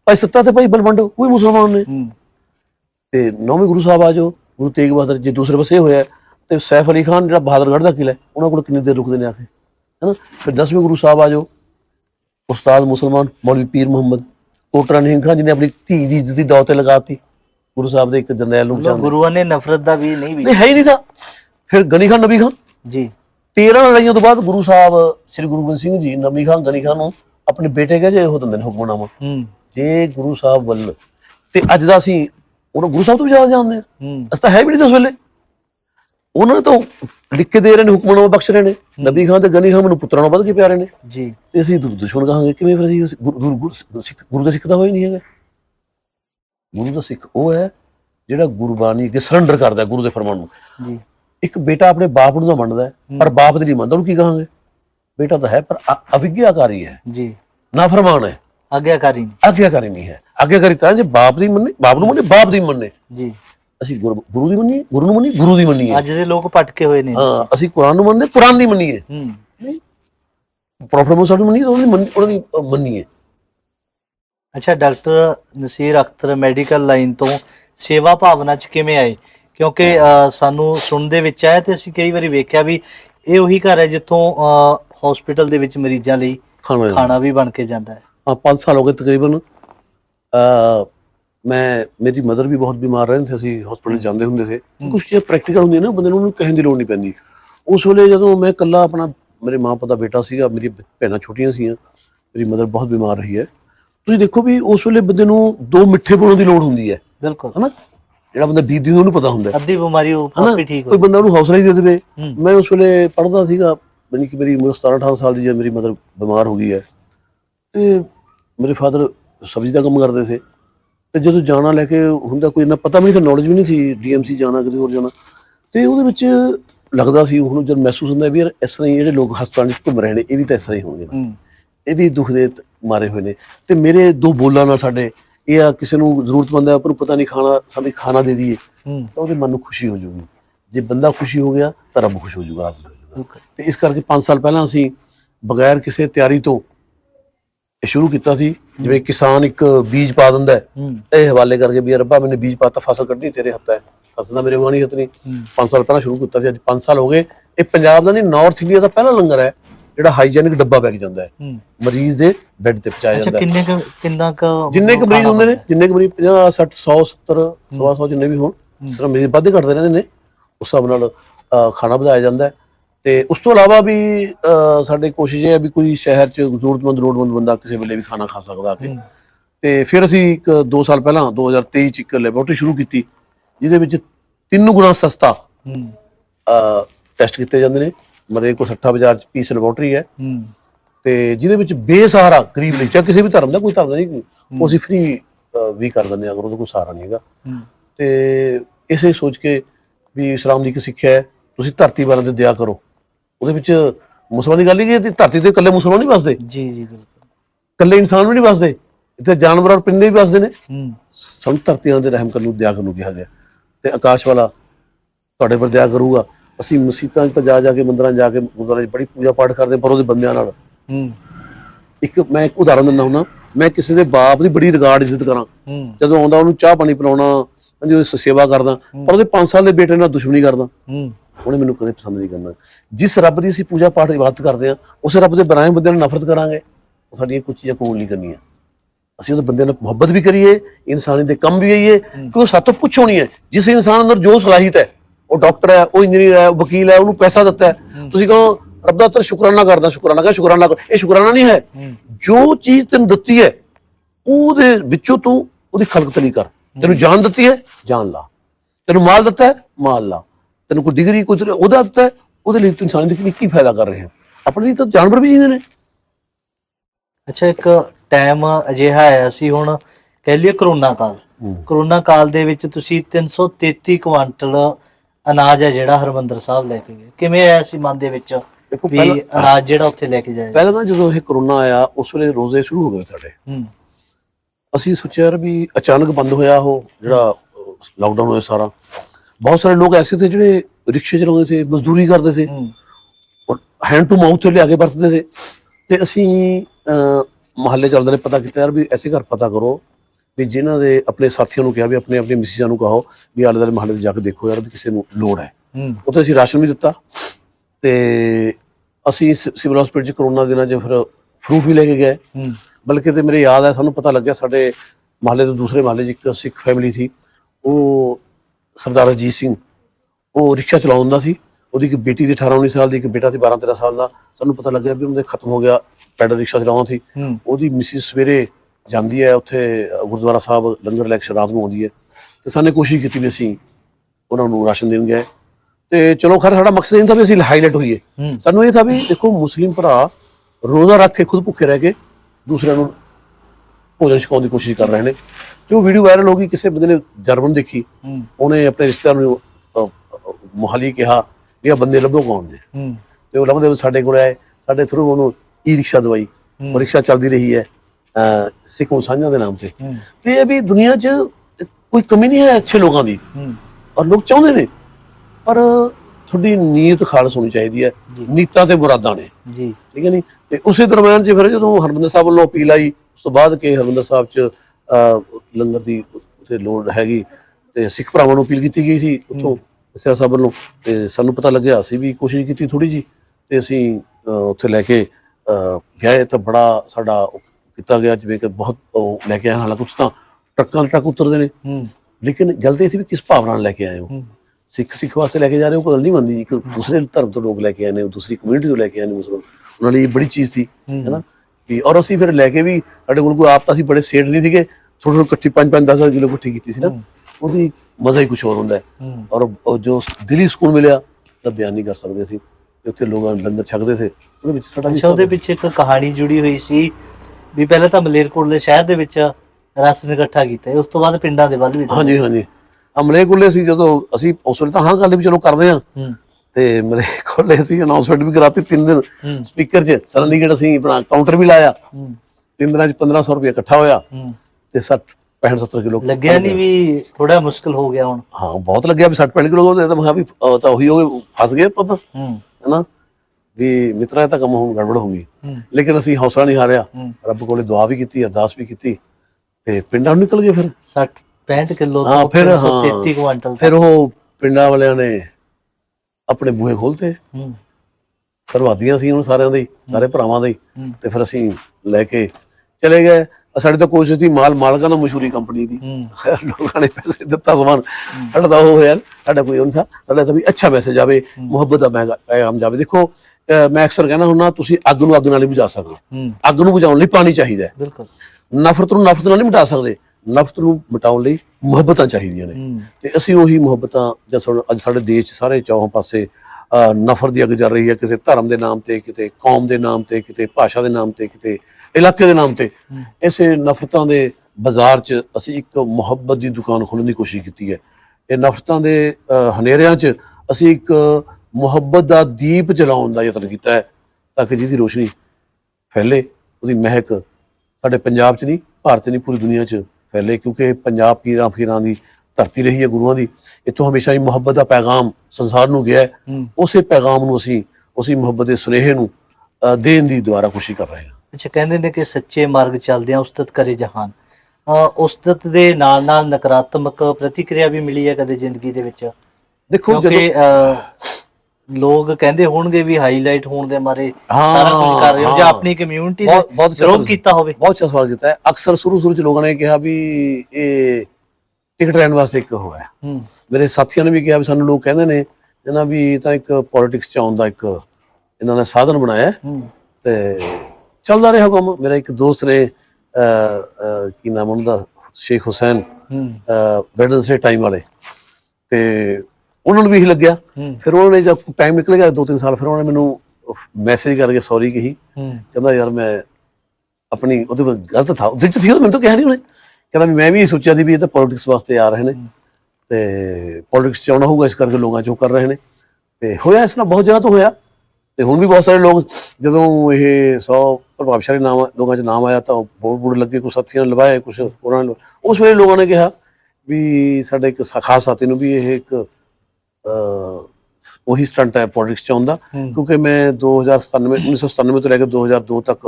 ਭਾਈ ਸੱਤਾ ਤੇ ਭਾਈ ਬਲਵੰਡ ਕੋਈ ਮੁਸਲਮਾਨ ਨੇ ਤੇ ਨੌਵੇਂ ਗੁਰੂ ਸਾਹਿਬ ਆ ਜਾਓ ਗੁਰੂ ਤੇਗ ਬਹਾਦਰ ਜੇ ਦੂਸਰੇ ਪਾਸੇ ਹੋਇਆ ਤੇ ਸੈਫ ਅਲੀ ਖਾਨ ਜਿਹੜਾ ਬਹਾਦਰਗੜ੍ਹ ਦਾ ਕਿਲਾ ਉਹਨਾਂ ਕੋਲ ਕਿੰਨੀ ਦੇਰ ਰੁਕਦੇ ਨੇ ਆ ਕੇ ਹੈਨਾ ਫਿਰ ਦਸਵੇਂ ਗੁਰੂ ਸਾਹਿਬ ਆ ਜਾਓ ਉਸਤਾਦ ਮੁਸਲਮਾਨ ਮੌਲਵੀ ਪੀਰ ਮੁਹੰਮਦ ਕੋਟਰਾ ਨਹੀਂ ਖਾਨ ਜਿਹਨੇ ਆਪਣੀ ਧੀ ਦੀ ਇੱਜ਼ਤ ਦੀ ਦਾਅ ਤੇ ਲਗਾਤੀ ਗੁਰੂ ਸਾਹਿਬ ਦੇ ਇੱਕ ਜਰਨੈਲ ਨੂੰ ਬਚਾਉਣ ਗੁਰੂਆਂ ਨੇ ਨਫ਼ਰਤ ਦਾ ਵੀ ਨਹੀਂ ਵੀ ਨਹੀਂ ਹੈ ਹੀ ਨਹੀਂ ਤਾਂ। ਫਿਰ ਗਨੀ ਖਾਨ ਨਬੀ ਖਾਨ? ਜੀ। 13 ਲੜਾਈਆਂ ਤੋਂ ਬਾਅਦ ਗੁਰੂ ਸਾਹਿਬ ਸ੍ਰੀ ਗੁਰੂ ਗੋਬਿੰਦ ਸਿੰਘ ਜੀ ਨਬੀ ਖਾਨ ਗਨੀ ਖਾਨ ਨੂੰ ਆਪਣੇ ਬੇਟੇ ਕਹੇ ਜੇ ਉਹ ਦਿੰਦੇ ਨੇ ਹੁਕਮਨਾਮਾ। ਹੂੰ। ਜੇ ਗੁਰੂ ਸਾਹਿਬ ਵੱਲ ਤੇ ਅੱਜ ਦਾ ਅਸੀਂ ਉਹਨਾਂ ਗੁਰੂ ਸਾਹਿਬ ਤੋਂ ਵੀ ਜ਼ਿਆਦਾ ਜਾਣਦੇ ਹਾਂ। ਅਸ ਤਾਂ ਹੈ ਵੀ ਨਹੀਂ ਉਸ ਵੇਲੇ। ਉਹਨਾਂ ਨੇ ਤਾਂ ਲਿਖ ਕੇ ਦੇ ਰਹੇ ਨੇ ਹੁਕਮਨਾਮਾ ਬਖਸ਼ ਰਹੇ ਨੇ। ਨਬੀ ਖਾਨ ਤੇ ਗਨੀ ਖਾਨ ਨੂੰ ਪੁੱਤਰਾਂ ਨੂੰ ਵੱਧ ਕੇ ਪਿਆਰੇ ਨੇ। ਜੀ। ਤੇ ਅਸੀਂ ਦੁ- ਦੁਸ਼ਮਣ ਕਹਾਂਗੇ ਕਿਵੇਂ ਫਿਰ ਅਸੀਂ ਗੁਰੂ ਦਾ ਸਿੱਖ ਤਾਂ ਹੋਈ ਨਹੀਂ ਹੈਗਾ। ਗੁਰੂ ਦਾ ਸਿੱਖ ਉਹ ਹੈ ਜਿਹੜਾ ਗੁਰਬਾਣੀ ਅੱਗੇ ਸਰੈਂਡਰ ਕਰਦਾ ਗੁਰੂ ਦੇ ਫਰਮਾਨ ਨੂੰ। ਜੀ। ਇੱਕ ਬੇਟਾ ਆਪਣੇ ਬਾਪ ਨੂੰ ਤਾਂ ਮੰਨਦਾ ਪਰ ਬਾਪ ਦੀ ਨਹੀਂ ਮੰਨਦਾ ਉਹਨੂੰ ਕੀ ਕਹਾਂਗੇ? ਬੇਟਾ ਤਾਂ ਹੈ ਪਰ ਅਵਿਗਿਆਕਾਰੀ ਹੈ। ਜੀ। ਨਾ ਫਰਮਾਨ ਹੈ। ਆਗਿਆਕਾਰੀ ਨਹੀਂ। ਆਗਿਆਕਾਰੀ ਨਹੀਂ ਹੈ। ਆਗਿਆਕਾਰੀ ਤਾਂ ਜੇ ਬਾਪ ਦੀ ਮੰਨੇ ਬਾਪ ਨੂੰ ਮੰਨੇ ਬਾਪ ਦੀ ਮੰਨੇ। ਜੀ। ਅਸੀਂ ਗੁਰੂ ਦੀ ਮੰਨੀਏ ਗੁਰੂ ਨੂੰ ਮੰਨੀਏ ਗੁਰੂ ਦੀ ਮੰਨੀਏ। ਅੱਜ ਦੇ ਲੋਕ ਭਟਕੇ ਹੋਏ ਨੇ। ਹਾਂ ਅਸੀਂ ਕੁਰਾਨ ਨੂੰ ਮੰਨਦੇ ਕੁਰਾਨ ਦੀ ਮੰਨੀਏ। ਹੂੰ। ਮੁਹੰਮਦ ਨੂੰ ਮੰਨੀਏ ਤਾਂ ਉਹਨਾਂ ਦੀ ਮੰਨ- ਉਹਨਾਂ ਦੀ ਮੰਨੀਏ। ਅੱਛਾ doctor Naseer Akhtar medical line ਤੋਂ ਸੇਵਾ ਭਾਵਨਾ ਚ ਕਿਵੇਂ ਆਏ? ਕਿਉਂਕਿ ਸਾਨੂੰ ਸੁਣਨ ਦੇ ਵਿੱਚ ਆਇਆ ਤੇ ਅਸੀਂ ਕਈ ਵਾਰੀ ਵੇਖਿਆ ਵੀ ਇਹ ਉਹੀ ਘਰ ਹੈ ਜਿੱਥੋਂ ਹਸਪੀਟਲ ਦੇ ਵਿੱਚ ਮਰੀਜ਼ਾਂ ਲਈ ਖਾਣਾ ਵੀ ਬਣ ਕੇ ਜਾਂਦਾ ਹੈ। ਹਾਂ 5 ਸਾਲ ਹੋ ਗਏ ਤਕਰੀਬਨ। ਅ ਮੈਂ ਮੇਰੀ ਮਦਰ ਵੀ ਬਹੁਤ ਬਿਮਾਰ ਰਹਿੰਦੇ ਸੀ ਅਸੀਂ ਹਸਪੀਟਲ ਜਾਂਦੇ ਹੁੰਦੇ ਸੀ। ਕੁਝ ਚੀਜ਼ਾਂ ਪ੍ਰੈਕਟੀਕਲ ਹੁੰਦੀਆਂ ਨਾ ਬੰਦੇ ਨੂੰ ਉਹਨੂੰ ਕਹਿਣ ਦੀ ਲੋੜ ਨਹੀਂ ਪੈਂਦੀ। ਉਸ ਵੇਲੇ ਜਦੋਂ ਮੈਂ ਇਕੱਲਾ ਆਪਣਾ ਮੇਰੇ ਮਾਂ ਪਿਓ ਦਾ ਬੇਟਾ ਸੀਗਾ ਮੇਰੀ ਭੈਣਾਂ ਛੋਟੀਆਂ ਸੀਗੀਆਂ ਮੇਰੀ ਮਦਰ ਬਹੁਤ ਬਿਮਾਰ ਰਹੀ ਹੈ। ਤੁਸੀਂ ਦੇਖੋ ਵੀ ਉਸ ਵੇਲੇ ਬੰਦੇ ਨੂੰ ਦੋ ਮਿੱਠੇ ਪਾਉਣ ਦੀ ਲੋੜ ਹੁੰਦੀ ਹੈ। ਬਿਲਕੁਲ। ਹਨਾ? ਜਿਹੜਾ ਬੰਦਾ ਹੁੰਦੀ ਉਹਨੂੰ ਪਤਾ ਹੁੰਦਾ ਅੱਧੀ ਬਿਮਾਰੀ ਉਹ? ਆਪੇ ਠੀਕ ਹੋ ਕੋਈ ਬੰਦਾ ਉਹਨੂੰ ਹੌਸਲਾ ਹੀ ਦੇ ਦੇਵੇ। ਮੈਂ ਉਸ ਵੇਲੇ ਪੜ੍ਹਦਾ ਸੀਗਾ ਬਣੀ ਕਿ ਮੇਰੀ ਉਮਰ 17 18 ਸਾਲ ਦੀ ਜਦ ਮੇਰੀ ਮਦਰ ਬਿਮਾਰ ਹੋ ਗਈ ਹੈ। ਤੇ ਮੇਰੇ ਫਾਦਰ ਸਬਜ਼ੀ ਦਾ ਕੰਮ ਕਰਦੇ ਸੀ ਤੇ ਜਦੋਂ ਜਾਣਾ ਲੈ ਕੇ ਹੁੰਦਾ ਕੋਈ ਇੰਨਾ ਪਤਾ ਵੀ ਨਹੀਂ ਸੀ ਨੌਲੇਜ ਵੀ ਨਹੀਂ ਸੀ ਡੀਐਮਸੀ ਜਾਣਾ ਕਿਤੇ ਹੋਰ ਜਾਣਾ। ਤੇ ਉਹਦੇ ਵਿੱਚ ਲੱਗਦਾ ਸੀ ਹੁਣ ਜਦ ਮਹਿਸੂਸ ਹੁੰਦਾ ਵੀ ਯਾਰ ਇਸ ਤਰ੍ਹਾਂ ਹੀ ਜਿਹੜੇ ਲੋਕ ਹਸਪਤਾਲ ਵਿੱਚ ਘੁੰਮ ਰਹੇ ਨੇ ਇਹ ਵੀ ਤਾਂ ਇਸ ਤਰ੍ਹਾਂ ਹੀ ਹੋਣਗੇ। ਇਹ ਵੀ ਦੁੱਖ ਦੇ ਮਾਰੇ ਹੋਏ ਨੇ। ਤੇ ਮੇਰੇ ਦੋ ਬੋਲਾਂ ਨਾਲ ਸਾਡੇ ਇਹ ਆ ਕਿਸੇ ਨੂੰ ਜ਼ਰੂਰਤਮੰਦ ਹੈ ਪਰ ਨੂੰ ਪਤਾ ਨਹੀਂ ਖਾਣਾ ਸਾਨੂੰ ਖਾਣਾ ਦੇ ਦਈਏ ਤਾਂ ਉਹਦੇ ਮਨ ਨੂੰ ਖੁਸ਼ੀ ਹੋ ਜਾਊਗੀ। ਜੇ ਬੰਦਾ ਖੁਸ਼ੀ ਹੋ ਗਿਆ ਤਾਂ ਰੱਬ ਖੁਸ਼ ਹੋ ਬਿਲਕੁਲ। ਤੇ ਇਸ ਕਰਕੇ 5 ਸਾਲ ਪਹਿਲਾਂ ਅਸੀਂ ਬਗੈਰ ਕਿਸੇ ਤਿਆਰੀ ਤੋਂ ਸ਼ੁਰੂ ਕੀਤਾ ਸੀ। ਜਿਵੇਂ ਕਿਸਾਨ ਇੱਕ ਬੀਜ ਪਾ ਦਿੰਦਾ ਹੈ। ਇਹ ਹਵਾਲੇ ਕਰਕੇ ਵੀ ਰੱਬਾ ਮੈਨੇ ਬੀਜ ਪਾਤਾ ਫਸਲ ਕੱਢਣੀ ਤੇਰੇ ਹੱਥ ਹੈ। ਫਸਲ ਮੇਰੇ ਵਾਣੀ ਹੱਥ ਨਹੀਂ ਹੂੰ। 5 ਸਾਲ ਪਹਿਲਾਂ ਸ਼ੁਰੂ ਕੀਤਾ ਸੀ ਅੱਜ 5 ਸਾਲ ਹੋ ਗਏ। ਇਹ ਪੰਜਾਬ ਦਾ ਨਹੀਂ ਨਾਰਥ ਇੰਡੀਆ ਦਾ ਪਹਿਲਾ ਲੰਗਰ ਹੈ ਜਿਹੜਾ ਹਾਈਜੈਨਿਕ ਡੱਬਾ ਬੈਗ ਜਾਂਦਾ ਹੈ। ਮਰੀਜ਼ ਦੇ ਬੈੱਡ ਤੇ ਪਹੁੰਚਾਇਆ ਅੱਛਾ ਜਾਂਦਾ ਹੈ। ਕਿੰਨੇ ਕੁ ਕਿੰਨਾ ਕੁ ਜਿੰਨੇ ਕੁ ਮਰੀਜ਼ ਹੁੰਦੇ ਨੇ? ਜਿੰਨੇ ਕੁ ਮਰੀਜ਼ 50 60 100 70 ਸਵਾ 100 ਜਿੰਨੇ ਵੀ ਹੋਣ ਤਰ੍ਹਾਂ ਮਰੀਜ਼ ਵੱਧਦੇ ਘਟਦੇ ਰਹਿੰਦੇ ਨੇ। ਉਸ ਹਿਸਾਬ ਨਾਲ ਖਾਣਾ ਵਧਾਇਆ ਜਾਂਦਾ ਹੈ। ਤੇ ਉਸ ਤੋਂ ਇਲਾਵਾ ਵੀ ਸਾਡੇ ਕੋਸ਼ਿਸ਼ ਇਹ ਹੈ ਵੀ ਕੋਈ ਸ਼ਹਿਰ 'ਚ ਜ਼ਰੂਰਤਮੰਦ ਲੋੜਵੰਦ ਬੰਦਾ ਕਿਸੇ ਵੇਲੇ ਵੀ ਖਾਣਾ ਖਾ ਸਕਦਾ ਆ ਕੇ। ਤੇ ਫਿਰ ਅਸੀਂ ਇੱਕ 2 ਸਾਲ ਪਹਿਲਾਂ 2023 ਚ ਇੱਕ ਲੈਬੋਰੇਟਰੀ ਸ਼ੁਰੂ ਕੀਤੀ ਜਿਹਦੇ ਵਿੱਚ ਤਿੰਨ ਗੁਣਾ ਸਸਤਾ ਟੈਸਟ ਕੀਤੇ ਜਾਂਦੇ ਨੇ। ਮਰੇ ਕੋ ਸੱਠਾ ਬਾਜ਼ਾਰ ਚ ਪੀਸ ਲੈਬੋਰੇਟਰੀ ਹੈ। ਤੇ ਜਿਹਦੇ ਵਿੱਚ ਬੇਸਹਾਰਾ ਗਰੀਬ ਲਈ ਚਾਹੇ ਕਿਸੇ ਵੀ ਧਰਮ ਦਾ ਕੋਈ ਧਰਮ ਦਾ ਨਹੀਂ ਉਹ ਅਸੀਂ ਫ੍ਰੀ ਵੀ ਕਰ ਦਿੰਦੇ ਅਗਰ ਉਹਦਾ ਕੋਈ ਸਹਾਰਾ ਨਹੀਂ ਹੈਗਾ। ਤੇ ਇਸੇ ਸੋਚ ਕੇ ਵੀ ਇਸਲਾਮ ਦੀ ਇੱਕ ਸਿੱਖਿਆ ਹੈ। ਤੁਸੀਂ ਧਰਤੀ ਵਾਲਿਆਂ ਤੇ ਦਇਆ ਕਰੋ। ਉਹਦੇ ਵਿੱਚ ਮੁਸਲਮਾਨ ਦੀ ਗੱਲ ਹੀ ਕਿ ਧਰਤੀ ਤੇ ਇਕੱਲੇ ਮੁਸਲਮਾਨ ਨਹੀਂ ਵਸਦੇ? ਜੀ ਜੀ ਬਿਲਕੁਲ। ਇਕੱਲੇ ਇਨਸਾਨ ਵੀ ਨਹੀਂ ਵਸਦੇ? ਇੱਥੇ ਜਾਨਵਰ ਔਰ ਪਰਿੰਦੇ ਵੀ ਵਸਦੇ ਨੇ? ਹੂੰ। ਸਾਨੂੰ ਧਰਤੀਆਂ ਦੇ ਰਹਿਮ ਕਰਨ ਨੂੰ ਦਇਆ ਕਰਨ ਨੂੰ ਕਿਹਾ ਗਿਆ। ਤੇ ਆਕਾਸ਼ ਵਾਲਾ ਤੁਹਾਡੇ ਪਰ ਦਇਆ ਕਰੂਗਾ। ਅਸੀਂ ਮਸੀਤਾਂ 'ਚ ਤਾਂ ਜਾ ਜਾ ਕੇ ਮੰਦਰਾਂ 'ਚ ਜਾ ਕੇ ਗੁਰਦੁਆਰੇ 'ਚ ਬੜੀ ਪੂਜਾ ਪਾਠ ਕਰਦੇ ਹਾਂ, ਪਰ ਉਹਦੇ ਬੰਦਿਆਂ ਨਾਲ। ਹੂੰ। ਇੱਕ ਮੈਂ ਇੱਕ ਉਦਾਹਰਨ ਦਿੰਦਾ ਹੁੰਦਾ। ਮੈਂ ਕਿਸੇ ਦੇ ਬਾਪ ਦੀ ਬੜੀ ਰਿਗਾਰਡ ਇੱਜ਼ਤ ਕਰਾਂ। ਹੂੰ। ਜਦੋਂ ਆਉਂਦਾ ਉਹਨੂੰ ਚਾਹ ਪਾਣੀ ਪਿਲਾਉਣਾ ਉਹਦੀ ਉਹਦੀ ਸੇਵਾ ਕਰਦਾ। ਪਰ ਉਹਦੇ 5 ਸਾਲ ਦੇ ਬੇਟੇ ਨਾਲ ਦੁਸ਼ਮਣੀ ਕਰਦਾ। ਹੂੰ। ਉਹਨੇ ਮੈਨੂੰ ਕਦੇ ਪਸੰਦ ਨਹੀਂ ਕਰਨਾ। ਜਿਸ ਰੱਬ ਦੀ ਅਸੀਂ ਪੂਜਾ ਪਾਠ ਇਬਾਦਤ ਕਰਦੇ ਹਾਂ ਉਸ ਰੱਬ ਦੇ ਬਣਾਏ ਬੰਦੇ ਨਾਲ ਨਫ਼ਰਤ ਕਰਾਂਗੇ ਸਾਡੀਆਂ ਕੁਝ ਚੀਜ਼ਾਂ ਕੋਲ ਨਹੀਂ ਕਰਨੀਆਂ। ਅਸੀਂ ਉਹਦੇ ਬੰਦੇ ਨਾਲ ਮੁਹੱਬਤ ਵੀ ਕਰੀਏ ਇਨਸਾਨੀ ਦੇ ਕੰਮ ਵੀ ਆਈਏ ਕਿਉਂਕਿ ਉਹ ਸਾਤੋਂ ਪੁੱਛ ਹੋਣੀ ਹੈ। ਜਿਸ ਇਨਸਾਨ ਅੰਦਰ ਜੋ ਸਲਾਹੀਤ ਹੈ ਉਹ ਡਾਕਟਰ ਹੈ ਉਹ ਇੰਜੀਨੀਅਰ ਹੈ ਉਹ ਵਕੀਲ ਹੈ ਉਹਨੂੰ ਪੈਸਾ ਦਿੱਤਾ ਹੈ। ਤੁਸੀਂ ਕਹੋ ਰੱਬ ਦਾ ਤੇਰਾ ਸ਼ੁਕਰਾਨਾ ਕਰਦਾ ਸ਼ੁਕਰਾਨਾ ਕਰ ਸ਼ੁਕਰਾਨਾ ਕਰ। ਇਹ ਸ਼ੁਕਰਾਨਾ ਨਹੀਂ ਹੈ। ਜੋ ਚੀਜ਼ ਤੈਨੂੰ ਦਿੱਤੀ ਹੈ ਉਹਦੇ ਵਿੱਚੋਂ ਤੂੰ ਉਹਦੀ ਖਲਕਤਲੀ ਕਰ। ਤੈਨੂੰ ਜਾਨ ਦਿੱਤੀ ਹੈ ਜਾਨ ਲਾ। ਤੈਨੂੰ ਮਾਲ ਦਿੱਤਾ ਹੈ ਮਾਲ ਲਾ। ਤੈਨੂੰ ਕੋਈ ਡਿਗਰੀ ਕੋਈ ਉਹਦਾ ਦਿੱਤਾ ਉਹਦੇ ਲਈ ਤੂੰ ਇਨਸਾਨ ਦੀ ਕੀ ਫਾਇਦਾ ਕਰ ਰਿਹਾ ਆਪਣੇ ਲਈ ਤਾਂ ਜਾਨਵਰ ਵੀ ਜੀਂਦੇ ਨੇ। ਅੱਛਾ ਇੱਕ ਟਾਈਮ ਅਜਿਹਾ ਆਇਆ ਸੀ ਹੁਣ ਕਹਿ ਲਈਏ ਕਰੋਨਾ ਕਾਲ। ਕਰੋਨਾ ਕਾਲ ਦੇ ਵਿੱਚ ਤੁਸੀਂ 333 ਕੁਆਂਟਲ ਅਨਾਜ ਹੈ ਜਿਹੜਾ ਹਰਮੰਦਰ ਸਾਹਿਬ ਲੈ ਕੇ ਗਏ। ਕਿਵੇਂ ਆਇਆ ਸੀ ਮਨ ਦੇ ਵਿੱਚ ਵੀ ਅਨਾਜ ਜਿਹੜਾ ਉੱਥੇ ਲੈ ਕੇ ਜਾਇਆ ਪਹਿਲਾਂ ਨਾ ਜਦੋਂ ਇਹ ਕਰੋਨਾ ਆਇਆ ਉਸ ਵੇਲੇ ਰੋਜ਼ੇ ਸ਼ੁਰੂ ਹੋ ਗਏ ਸਾਡੇ। ਅਸੀਂ ਸੋਚਿਆ ਵੀ ਅਚਾਨਕ ਬੰਦ ਹੋਇਆ ਉਹ ਜਿਹੜਾ ਲਾਕਡਾਊਨ ਹੋਇਆ ਸਾਰਾ। ਬਹੁਤ ਸਾਰੇ ਲੋਕ ਐਸੇ ਥੇ ਜਿਹੜੇ ਰਿਕਸ਼ੇ ਚਲਾਉਂਦੇ ਸੀ ਮਜ਼ਦੂਰੀ ਕਰਦੇ ਸੀ। ਔਰ ਹੈਂਡ ਟੂ ਮਾਊਥ ਲਿਆ ਕੇ ਵਰਤਦੇ ਸੀ। ਤੇ ਅਸੀਂ ਮਹੱਲੇ ਚੱਲਦੇ ਨੇ ਪਤਾ ਕੀਤਾ ਯਾਰ ਵੀ ਐਸੇ ਘਰ ਪਤਾ ਕਰੋ ਵੀ ਜਿਨ੍ਹਾਂ ਦੇ ਆਪਣੇ ਸਾਥੀਆਂ ਨੂੰ ਕਿਹਾ ਵੀ ਆਪਣੇ ਆਪਣੇ ਮਿਸਿਸਾਂ ਨੂੰ ਕਹੋ ਵੀ ਆਲੇ ਦੁਆਲੇ ਮਹੱਲੇ ਜਾ ਕੇ ਦੇਖੋ ਯਾਰ ਵੀ ਕਿਸੇ ਨੂੰ ਲੋੜ ਹੈ। ਉੱਥੇ ਅਸੀਂ ਰਾਸ਼ਨ ਵੀ ਦਿੱਤਾ ਤੇ ਅਸੀਂ ਸਿਵਲ ਹਸਪੀਟਲ 'ਚ ਕਰੋਨਾ ਦਿਨਾਂ 'ਚ ਫਿਰ ਫਰੂਟ ਵੀ ਲੈ ਕੇ ਗਏ। ਬਲਕਿ ਤੇ ਮੇਰੇ ਯਾਦ ਹੈ ਸਾਨੂੰ ਪਤਾ ਲੱਗਿਆ ਸਾਡੇ ਮਹੱਲੇ ਤੋਂ ਦੂਸਰੇ ਮਹੱਲੇ 'ਚ ਇੱਕ ਸਿੱਖ ਫੈਮਿਲੀ ਸੀ। ਉਹ ਸਰਦਾਰ ਅਜੀਤ ਸਿੰਘ ਉਹ ਰਿਕਸ਼ਾ ਚਲਾਉਂਦਾ ਸੀ। ਉਹਦੀ ਇੱਕ ਬੇਟੀ ਦੀ 18 19 ਸਾਲ ਦੀ ਇੱਕ ਬੇਟਾ ਸੀ 12 13 ਸਾਲ ਦਾ। ਸਾਨੂੰ ਪਤਾ ਲੱਗਿਆ ਵੀ ਉਹਦੇ ਖਤਮ ਹੋ ਗਿਆ ਪੈਡਲ ਰਿਕਸ਼ਾ ਚਲਾਉਂਦਾ ਸੀ। ਉਹਦੀ ਮਿਸਿਸ ਸਵੇਰੇ ਜਾਂਦੀ ਹੈ ਉੱਥੇ ਗੁਰਦੁਆਰਾ ਸਾਹਿਬ ਲੰਗਰ ਲੈ ਕੇ ਰਾਤ ਨੂੰ ਆਉਂਦੀ ਹੈ। ਤੇ ਸਾਨੇ ਕੋਸ਼ਿਸ਼ ਕੀਤੀ ਵੀ ਅਸੀਂ ਉਹਨਾਂ ਨੂੰ ਰਾਸ਼ਨ ਦੇਣ ਗਏ। ਤੇ ਚਲੋ ਖੈਰ ਸਾਡਾ ਮਕਸਦ ਇਹ था ਵੀ ਅਸੀਂ ਹਾਈਲਾਈਟ ਹੋਈਏ। ਸਾਨੂੰ ਇਹ था ਵੀ ਦੇਖੋ ਮੁਸਲਿਮ ਭਰਾ ਰੋਜ਼ਾ ਰੱਖ ਕੇ ਖੁਦ ਭੁੱਖੇ ਰਹਿ ਕੇ ਦੂਸਰਿਆਂ ਨੂੰ ਭੋਜਨ ਛਕਾਉਣ ਦੀ ਕੋਸ਼ਿਸ਼ ਕਰ ਰਹੇ ਨੇ। ਤੇ ਉਹ ਵੀਡੀਓ ਵਾਇਰਲ ਹੋ ਗਈ? ਕਿਸੇ ਬੰਦੇ ਨੇ ਜਰਮਨ ਦੇਖੀ। ਉਹਨੇ ਆਪਣੇ ਰਿਸ਼ਤੇਦਾਰ ਨੂੰ ਮੁਹਾਲੀ ਕਿਹਾ ਵੀ ਇਹ ਬੰਦੇ ਲੱਭੋ ਕੌਣ ਨੇ? ਤੇ ਉਹ ਲੱਭਦੇ ਸਾਡੇ ਕੋਲ ਆਏ। ਸਾਡੇ ਥਰੂ ਉਹਨੂੰ ਈ ਰਿਕਸ਼ਾ ਦਵਾਈ ਉਹ ਰਿਕਸ਼ਾ ਚੱਲਦੀ ਰਹੀ ਹੈ ਸਿੱਖ ਮੁਸਾਂਝਾਂ ਦੇ ਨਾਮ ਤੇ। ਤੇ ਇਹ ਵੀ ਦੁਨੀਆ 'ਚ ਕੋਈ ਕਮੀ ਨਹੀਂ ਹੈ ਅੱਛੇ ਲੋਕਾਂ ਦੀ। ਔਰ ਲੋਕ ਚਾਹੁੰਦੇ ਨੇ। ਪਰ ਤੁਹਾਡੀ ਨੀਅਤ ਖਾਲਸ ਹੋਣੀ ਚਾਹੀਦੀ ਹੈ। ਨੀਤਾਂ ਤੇ ਮੁਰਾਦਾਂ ਨੇ। ਜੀ। ਠੀਕ ਹੈ ਨਹੀਂ ਤੇ ਉਸੇ ਦਰਮਿਆਨ 'ਚ ਫਿਰ ਜਦੋਂ ਹਰਮੰਦਰ ਸਾਹਿਬ ਵੱਲੋਂ ਅਪੀਲ ਆਈ ਉਸ ਤੋਂ ਬਾਅਦ ਕਿ ਹਰਮੰਦਰ ਸਾਹਿਬ 'ਚ ਲੰਗਰ ਦੀ ਉੱਥੇ ਲੋੜ ਹੈਗੀ ਤੇ ਸਿੱਖ ਭਰਾਵਾਂ ਨੂੰ ਅਪੀਲ ਕੀਤੀ ਗਈ ਸੀ ਉੱਥੋਂ ਸਿਆ ਸਾਹਿਬ ਵੱਲੋਂ ਤੇ ਸਾਨੂੰ ਪਤਾ ਲੱਗਿਆ ਅਸੀਂ ਵੀ ਕੋਸ਼ਿਸ਼ ਕੀਤੀ ਥੋੜੀ ਜੀ ਤੇ ਅਸੀਂ ਉੱਥੇ ਲੈ ਕੇ ਗਏ ਤਾਂ ਬੜਾ ਸਾਡਾ ਕੀਤਾ ਗਿਆ ਜਿਵੇਂ ਕਿ ਬਹੁਤ ਲੈ ਕੇ ਆਏ ਹਾਲਾਂਕਿ ਉਸ ਤਾਂ ਟਰੱਕਾਂ ਟਰੱਕ ਉਤਰਦੇ ਨੇ। ਲੇਕਿਨ ਗੱਲ ਤਾਂ ਇਹ ਸੀ ਵੀ ਕਿਸ ਭਾਵਨਾ ਨਾਲ ਲੈ ਕੇ ਆਏ ਹੋ? ਸਿੱਖ ਸਿੱਖ ਵਾਸਤੇ ਲੈ ਕੇ ਜਾ ਰਹੇ ਹੋ ਕੋਈ ਗੱਲ ਨਹੀਂ ਮੰਨਦੀ ਇੱਕ ਦੂਸਰੇ ਧਰਮ ਤੋਂ ਲੋਕ ਲੈ ਕੇ ਆਏ ਨੇ ਦੂਸਰੀ ਕਮਿਊਨਿਟੀ ਤੋਂ ਲੈ ਕੇ ਆਏ ਨੇ ਮੁਸਲਮਾਨ। ਉਹਨਾਂ ਲਈ ਇਹ ਬੜੀ ਚੀਜ਼ ਸੀ ਹੈਨਾ ਕਿ ਔਰ ਅਸੀਂ ਫਿਰ ਲੈ ਕੇ ਵੀ ਸਾਡੇ ਕੋਲ ਕੋਈ ਆਪ ਤਾਂ ਅਸੀਂ ਬੜੇ ਸੇਠ ਨਹੀਂ ਸੀਗੇ ਥੋੜਾ ਥੋੜਾ ਇਕੱਠੀ 5 5 10 ਕਿਲੋ ਇਕੱਠੀ ਕੀਤੀ ਸੀ ਨਾ। ਉਹਦੀ ਮਜ਼ਾ ਹੀ ਕੁਝ ਹੋਰ ਹੁੰਦਾ ਹੈ। ਔਰ ਜੋ ਦਿਲੀ ਸਕੂਨ ਮਿਲਿਆ ਤਾਂ ਬਿਆਨ ਨਹੀਂ ਕਰ ਸਕਦੇ ਸੀ। ਉੱਥੇ ਲੋਕਾਂ ਲੰਗਰ ਛਕਦੇ ਸੀ। ਉਹਦੇ ਵਿੱਚ ਸਾਡਾ ਅੱਛਾ ਉਹਦੇ ਪਿੱਛੇ ਇੱਕ ਕਹਾਣੀ ਜੁੜੀ ਹੋਈ ਸੀ ਵੀ ਪਹਿਲਾਂ ਤਾਂ ਮਲੇਰਕੋਟਲੇ ਸ਼ਹਿਰ ਦੇ ਵਿੱਚ ਰਸਨ ਇਕੱਠਾ ਕੀਤਾ ਉਸ ਤੋਂ ਬਾਅਦ ਪਿੰਡਾਂ ਦੇ ਵੱਲ ਵੀ। ਹਾਂਜੀ ਹਾਂਜੀ। ਅਮਲੇ ਕੋਲੇ ਸੀ ਜਦੋਂ ਅਸੀਂ ਉਸ ਵੇਲੇ ਤਾਂ ਹਾਂ ਗੱਲ ਵੀ ਚਲੋ ਕਰਦੇ ਆ ਹੂੰ। ਤੇ ਮਲੇ ਕੋਲੇ ਅਸੀਂ ਅਨਾਉਂਸਮੈਂਟ ਵੀ ਕਰਾਤੀ ਤਿੰਨ ਦਿਨ ਸਪੀਕਰ 'ਚ। ਸਰੰਦੀਗੜ ਅਸੀਂ ਆਪਣਾ ਕਾਊਂਟਰ ਵੀ ਲਾਇਆ। ਤਿੰਨ ਦਿਨਾਂ 'ਚ 1500 ਰੁਪਏ ਇਕੱਠਾ ਹੋਇਆ। ਤੇ 60 65 70 ਕਿਲੋ ਲੱਗਿਆ ਨਹੀਂ ਵੀ ਥੋੜਾ ਮੁਸ਼ਕਲ ਹੋ ਗਿਆ ਹੁਣ? ਹਾਂ ਬਹੁਤ ਲੱਗਿਆ ਵੀ 60 65 ਕਿਲੋ ਦੇ ਤਾਂ ਮੈਂ ਕਿਹਾ ਵੀ ਤਾਂ ਉਹੀ ਹੋ ਗਏ ਫਸ ਗਏ ਪਤਾ ਹੂੰ। ਹੈਨਾ? ਵੀ ਮਿੱਤਰਾ ਤਾਂ ਕੰਮ ਹੁਣ ਗੜਬੜ ਹੋ ਗਈ। ਲੇਕਿਨ ਅਸੀਂ ਹੌਸਲਾ ਨਹੀਂ ਹਾਰਿਆ। ਰੱਬ ਕੋਲੇ ਦੁਆ ਵੀ ਕੀਤੀ ਅਰਦਾਸ ਵੀ ਕੀਤੀ ਤੇ ਪਿੰਡਾਂ ਨੂੰ ਨਿਕਲ ਗਏ ਫਿਰ। 60 65 ਕਿਲੋ ਤੋਂ ਫਿਰ ਹਾਂ। 333 ਕੁਆਂਟਲ ਫਿਰ ਉਹ ਪਿੰਡਾਂ ਵਾਲਿਆਂ ਨੇ ਆਪਣੇ ਬੂਹੇ ਖੋਲਤੇ। ਹੂੰ। ਕਰਵਾਦੀਆਂ ਸੀ ਉਹਨਾਂ ਸਾਰਿਆਂ ਦੇ ਸਾਰੇ ਭਰਾਵਾਂ ਦੇ। ਤੇ ਫਿਰ ਅਸੀਂ ਲੈ ਕੇ ਚਲੇ ਗਏ। ਸਾਡੀ ਤਾਂ ਕੋਸ਼ਿਸ਼ ਸੀ ਮਾਲ ਮਾਲਕਾਂ ਨਾਲ ਮਸ਼ਹੂਰੀ ਕੰਪਨੀ ਦੀ। ਹੂੰ। ਲੋਕਾਂ ਨੇ ਪੈਸੇ ਦਿੱਤਾ ਸਮਾਨ। ਸਾਡਾ ਤਾਂ ਉਹ ਹੋਇਆ ਸਾਡਾ ਕੋਈ ਉਹ ਨਹੀਂ ਥਾ। ਸਾਡਾ ਤਾਂ ਵੀ ਅੱਛਾ ਮੈਸੇਜ ਆਵੇ ਮੁਹੱਬਤ ਦਾ ਪੈਗਾ- ਪੈਗਾਮ ਜਾਵੇ। ਦੇਖੋ ਮੈਂ ਅਕਸਰ ਕਹਿੰਦਾ ਹੁੰਨਾ ਤੁਸੀਂ ਅੱਗ ਨੂੰ ਅੱਗ ਨਾਲ ਨਹੀਂ ਬੁਝਾ ਸਕਦੇ। ਹੂੰ। ਅੱਗ ਨੂੰ ਬੁਝਾਉਣ ਲਈ ਪਾਣੀ ਚਾਹੀਦਾ ਹੈ। ਬਿਲਕੁਲ। ਨਫ਼ਰਤ ਨੂੰ ਨਫ਼ਰਤ ਨਾਲ ਨਹੀਂ ਮਿਟਾ ਸਕਦੇ। ਨਫ਼ਰਤ ਨੂੰ ਮਿਟਾਉਣ ਲਈ ਮੁਹੱਬਤਾਂ ਚਾਹੀਦੀਆਂ ਨੇ। ਹੂੰ। ਤੇ ਅਸੀਂ ਉਹੀ ਮੁਹੱਬਤਾਂ ਜਾਂ ਸਾਨੂੰ ਅੱਜ ਸਾਡੇ ਦੇਸ਼ 'ਚ ਸਾਰੇ ਚੌਹਾਂ ਪਾਸੇ ਨਫ਼ਰਤ ਦੀ ਅੱਗ ਚੱਲ ਰਹੀ ਹੈ। ਕਿਸੇ ਧਰਮ ਦੇ ਨਾਮ ਤੇ ਕਿਤੇ ਕੌਮ ਦੇ ਨਾਮ ਤੇ ਕਿਤੇ ਭਾਸ਼ਾ ਦੇ ਨਾਮ ਤੇ ਕਿਤੇ ਇਲਾਕੇ ਦੇ ਨਾਮ ਤੇ। ਇਸੇ ਨਫ਼ਰਤਾਂ ਦੇ ਬਾਜ਼ਾਰ 'ਚ ਅਸੀਂ ਇੱਕ ਮੁਹੱਬਤ ਦੀ ਦੁਕਾਨ ਖੋਲ੍ਹਣ ਦੀ ਕੋਸ਼ਿਸ਼ ਕੀਤੀ ਹੈ। ਇਹ ਨਫ਼ਰਤਾਂ ਦੇ ਹਨੇਰਿਆਂ 'ਚ ਅਸੀਂ ਇੱਕ ਮੁਹੱਬਤ ਦਾ ਦੀਪ ਜਲਾਉਣ ਦਾ ਯਤਨ ਕੀਤਾ ਹੈ ਤਾਂ ਕਿ ਜਿਹਦੀ ਰੋਸ਼ਨੀ ਫੈਲੇ ਉਹਦੀ ਮਹਿਕ ਸਾਡੇ ਪੰਜਾਬ 'ਚ ਨਹੀਂ ਭਾਰਤ ਨਹੀਂ ਪੂਰੀ ਦੁਨੀਆ 'ਚ ਫੈਲੇ ਕਿਉਂਕਿ ਪੰਜਾਬ ਪੀਰਾਂ ਫਕੀਰਾਂ ਦੀ ਧਰਤੀ ਰਹੀ ਹੈ ਗੁਰੂਆਂ ਦੀ। ਇੱਥੋਂ ਹਮੇਸ਼ਾ ਹੀ ਮੁਹੱਬਤ ਦਾ ਪੈਗਾਮ ਸੰਸਾਰ ਨੂੰ ਗਿਆ ਉਸੇ ਪੈਗਾਮ ਨੂੰ ਅਸੀਂ ਉਸੇ ਮੁਹੱਬਤ ਦੇ ਸੁਨੇਹੇ ਨੂੰ ਦੇਣ ਦੀ ਦੁਆਰਾ ਕੋਸ਼ਿਸ਼ ਕਰ ਰਹੇ ਹਾਂ। ਅੱਛਾ ਕਹਿੰਦੇ ਨੇ ਕਿ ਸੱਚੇ ਮਾਰਗ ਚੱਲਦਿਆਂ ਉਸਤਤ ਕਰੇ ਜਹਾਨ। ਉਸਤਤ ਦੇ ਨਾਲ ਨਾਲ ਨਕਾਰਾਤਮਕ ਪ੍ਰਤੀਕਿਰਿਆ ਵੀ ਮਿਲੀ ਹੈ ਕਦੇ ਜ਼ਿੰਦਗੀ ਦੇ ਵਿੱਚ? ਦੇਖੋ ਜਦੋਂ ਲੋਕ ਕਹਿੰਦੇ ਹੋਣਗੇ ਵੀ ਹਾਈਲਾਈਟ ਹੋਣ ਦੇ ਮਾਰੇ ਸਾਰਾ ਕੁਝ ਕਰ ਰਹੇ ਹੋ ਜਾਂ। ਆਪਣੀ ਕਮਿਊਨਿਟੀ ਦੇ ਵਿਰੋਧ ਕੀਤਾ ਹੋਵੇ। ਬਹੁਤ ਅੱਛਾ ਸਵਾਲ ਕੀਤਾ ਹੈ। ਅਕਸਰ ਸ਼ੁਰੂ ਸ਼ੁਰੂ ਚ ਲੋਕਾਂ ਨੇ ਕਿਹਾ ਵੀ ਇਹ ਟਿਕਟ ਲੈਣ ਵਾਸਤੇ ਇੱਕ ਹੋਇਆ ਹੂੰ। ਮੇਰੇ ਸਾਥੀਆਂ ਨੇ ਵੀ ਕਿਹਾ ਵੀ ਸਾਨੂੰ ਲੋਕ ਕਹਿੰਦੇ ਨੇ ਇਹਨਾਂ ਵੀ ਇਹ ਤਾਂ ਇੱਕ ਪੋਲਿਟਿਕਸ ਚ ਆਉਣ ਦਾ ਇੱਕ ਇਹਨਾਂ ਨੇ ਸਾਧਨ ਬਣਾਇਆ ਤੇ ਚੱਲਦਾ ਰਿਹਾ ਕੰਮ। ਮੇਰਾ ਇੱਕ ਦੋਸਤ ਨੇ ਕੀ ਨਾਮ ਉਹਨਾਂ ਦਾ ਸ਼ੇਖ ਹੁਸੈਨ ਹੂੰ। ਵੈਡਨਸਡੇ ਟਾਈਮ ਵਾਲੇ। ਤੇ ਉਹਨਾਂ ਨੂੰ ਵੀ ਇਹੀ ਲੱਗਿਆ। ਹੂੰ। ਫਿਰ ਉਹਨਾਂ ਨੇ ਜਦ ਟਾਈਮ ਨਿਕਲ ਗਿਆ ਦੋ ਤਿੰਨ ਸਾਲ ਫਿਰ ਉਹਨਾਂ ਨੇ ਮੈਨੂੰ ਮੈਸੇਜ ਕਰਕੇ ਸੌਰੀ ਕਹੀ। ਹੂੰ। ਕਹਿੰਦਾ ਯਾਰ ਮੈਂ ਆਪਣੀ ਉਹਦੇ ਵਿੱਚ ਗਲਤ ਥਾ ਦਿਲ ਚ ਸੀ ਉਹ ਮੈਨੂੰ ਤਾਂ ਕਹਿ ਨਹੀਂ ਉਹਨੇ। ਕਹਿੰਦਾ ਮੈਂ ਵੀ ਇਹ ਸੋਚਿਆ ਸੀ ਵੀ ਇਹ ਤਾਂ ਪੋਲਿਟਿਕਸ ਵਾਸਤੇ ਆ ਰਹੇ ਨੇ। ਹੂੰ। ਤੇ ਪੋਲਿਟਿਕਸ ਚ ਆਉਣਾ ਹੋਊਗਾ ਇਸ ਕਰਕੇ ਲੋਕਾਂ ਚੋਂ ਕਰ ਰਹੇ ਨੇ। ਤੇ ਹੋਇਆ ਇਸ ਤਰ੍ਹਾਂ ਬਹੁਤ ਤੋਂ ਹੋਇਆ। ਤੇ ਹੁਣ ਵੀ ਬਹੁਤ ਸਾਰੇ ਲੋਕ ਜਦੋਂ ਇਹ 100 ਪ੍ਰਭਾਵਸ਼ਾਲੀ ਨਾਮ ਲੋਕਾਂ 'ਚ ਨਾਮ ਆਇਆ ਤਾਂ ਬੋਰਡ ਬੋਰਡ ਲੱਗੇ ਕੁਝ ਸਾਥੀਆਂ ਨੇ ਲਵਾਏ ਕੁਝ ਉਹਨਾਂ ਨੇ ਉਸ ਵੇਲੇ ਲੋਕਾਂ ਨੇ ਕਿਹਾ ਵੀ ਸਾਡੇ ਇੱਕ ਸਾ- ਖਾਸ ਸਾਥੀ ਨੂੰ ਵੀ ਇਹ ਇੱਕ ਉਹੀ ਸਟੰਟ ਹੈ ਪੋਲਿਟਿਕਸ ਚ ਆਉਂਦਾ। ਕਿਉਂਕਿ ਮੈਂ 2097 1997 ਤੋਂ ਲੈ ਕੇ 2002 ਤੱਕ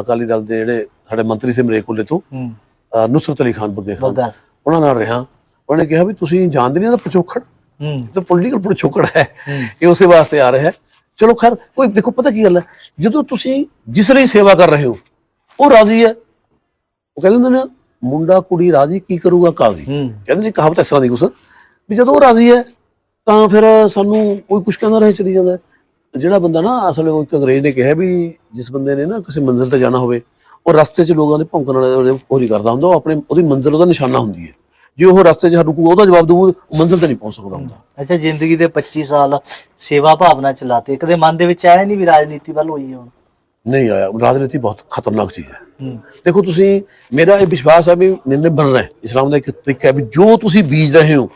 ਅਕਾਲੀ ਦਲ ਦੇ ਜਿਹੜੇ ਸਾਡੇ ਮੰਤਰੀ ਸੀ ਮਰੇਕੁਲੇ ਤੋਂ ਹੂੰ। ਅਹ ਨੁਸਰਤ ਅਲੀ ਖਾਨ ਬੱਗੇ ਖਾਨ ਉਹਨਾਂ ਨਾਲ ਰਿਹਾ। ਉਹਨਾਂ ਨੇ ਕਿਹਾ ਵੀ ਤੁਸੀਂ ਜਾਣਦੇ ਨਹੀਂ ਹੂੰ। ਇਹ ਤਾਂ ਪੋਲੀਟੀਕਲ ਪਿਛੋਕੜ ਹੈ। ਹੂੰ। ਇਹ ਉਸੇ ਵਾਸਤੇ ਆ ਰਿਹਾ। ਹੈ ਚਲੋ ਖੈਰ ਕੋਈ ਦੇਖੋ ਪਤਾ ਕੀ ਗੱਲ ਹੈ? ਜਦੋਂ ਤੁਸੀਂ ਜਿਸ ਲਈ ਸੇਵਾ ਕਰ ਰਹੇ ਹੋ ਉਹ ਰਾਜ਼ੀ ਹੈ। ਉਹ ਕਹਿੰਦੇ ਹੁੰਦੇ ਨੇ ਮੁੰਡਾ ਕੁੜੀ ਰਾਜ਼ੀ ਕੀ ਕਰੂਗਾ ਕਾਜ਼ੀ? ਕਹਿੰਦੇ ਨੇ ਕਹਾਵਤ ਇਸ ਤਰ੍ਹਾਂ ਦੀ ਕੁਛ। ਵੀ ਜਦੋਂ ਉਹ ਰਾਜ਼ੀ ਹੈ ਤਾਂ ਫਿਰ ਸਾਨੂੰ ਕੋਈ ਕੁਛ ਕਹਿੰਦਾ ਰਹੇ ਚਲੀ ਜਾਂਦਾ। ਜਿਹੜਾ ਬੰਦਾ ਨਾ ਅਸਲ ਉਹ ਇੱਕ ਅੰਗਰੇਜ਼ ਨੇ ਕਿਹਾ ਵੀ ਜਿਸ ਬੰਦੇ ਨੇ ਨਾ ਕਿਸੇ ਮੰਜ਼ਿਲ ਤੇ ਜਾਣਾ ਹੋਵੇ ਉਹ ਰਸਤੇ 'ਚ ਲੋਕਾਂ ਦੇ ਭੌਂਕਣ ਵਾਲੇ ਉਹਦੇ ਕਰਦਾ ਹੁੰਦਾ ਉਹ ਆਪਣੇ ਉਹਦੀ ਮੰਜ਼ਿਲ ਉਹਦਾ ਨਿਸ਼ਾਨਾ ਹੁੰਦੀ ਹੈ। ਜੇ ਉਹ ਰਸਤੇ 'ਚ ਰੁਕੂ ਉਹਦਾ ਜਵਾਬ ਦਊ ਉਹ ਮੰਜ਼ਿਲ ਤੇ ਨਹੀਂ ਪਹੁੰਚ ਸਕਦਾ ਹੁੰਦਾ। ਅੱਛਾ ਜ਼ਿੰਦਗੀ ਦੇ 25 ਸਾਲ ਸੇਵਾ ਭਾਵਨਾ ਚਲਾਤੇ ਕਦੇ ਮਨ ਦੇ ਵਿੱਚ ਆਇਆ ਨਹੀਂ ਵੀ ਰਾਜਨੀਤੀ ਵੱਲ ਹੋਈ ਹੁਣ? ਨਹੀਂ ਆਇਆ। ਰਾਜਨੀਤੀ ਬਹੁਤ ਖਤਰਨਾਕ ਚੀਜ਼ ਹੈ। ਹੂੰ ਦੇਖੋ ਤੁਸੀਂ ਮੇਰਾ ਇਹ ਵਿਸ਼ਵਾਸ ਹੈ ਵੀ ਨਿਰਣੇ ਬਣਨਾ ਹੈ ਇਸਲਾਮ ਦਾ ਇੱਕ ਤਰੀਕਾ ਹੈ ਵੀ ਜੋ ਤੁਸੀਂ ਬੀਜ ਰਹੇ ਹੋ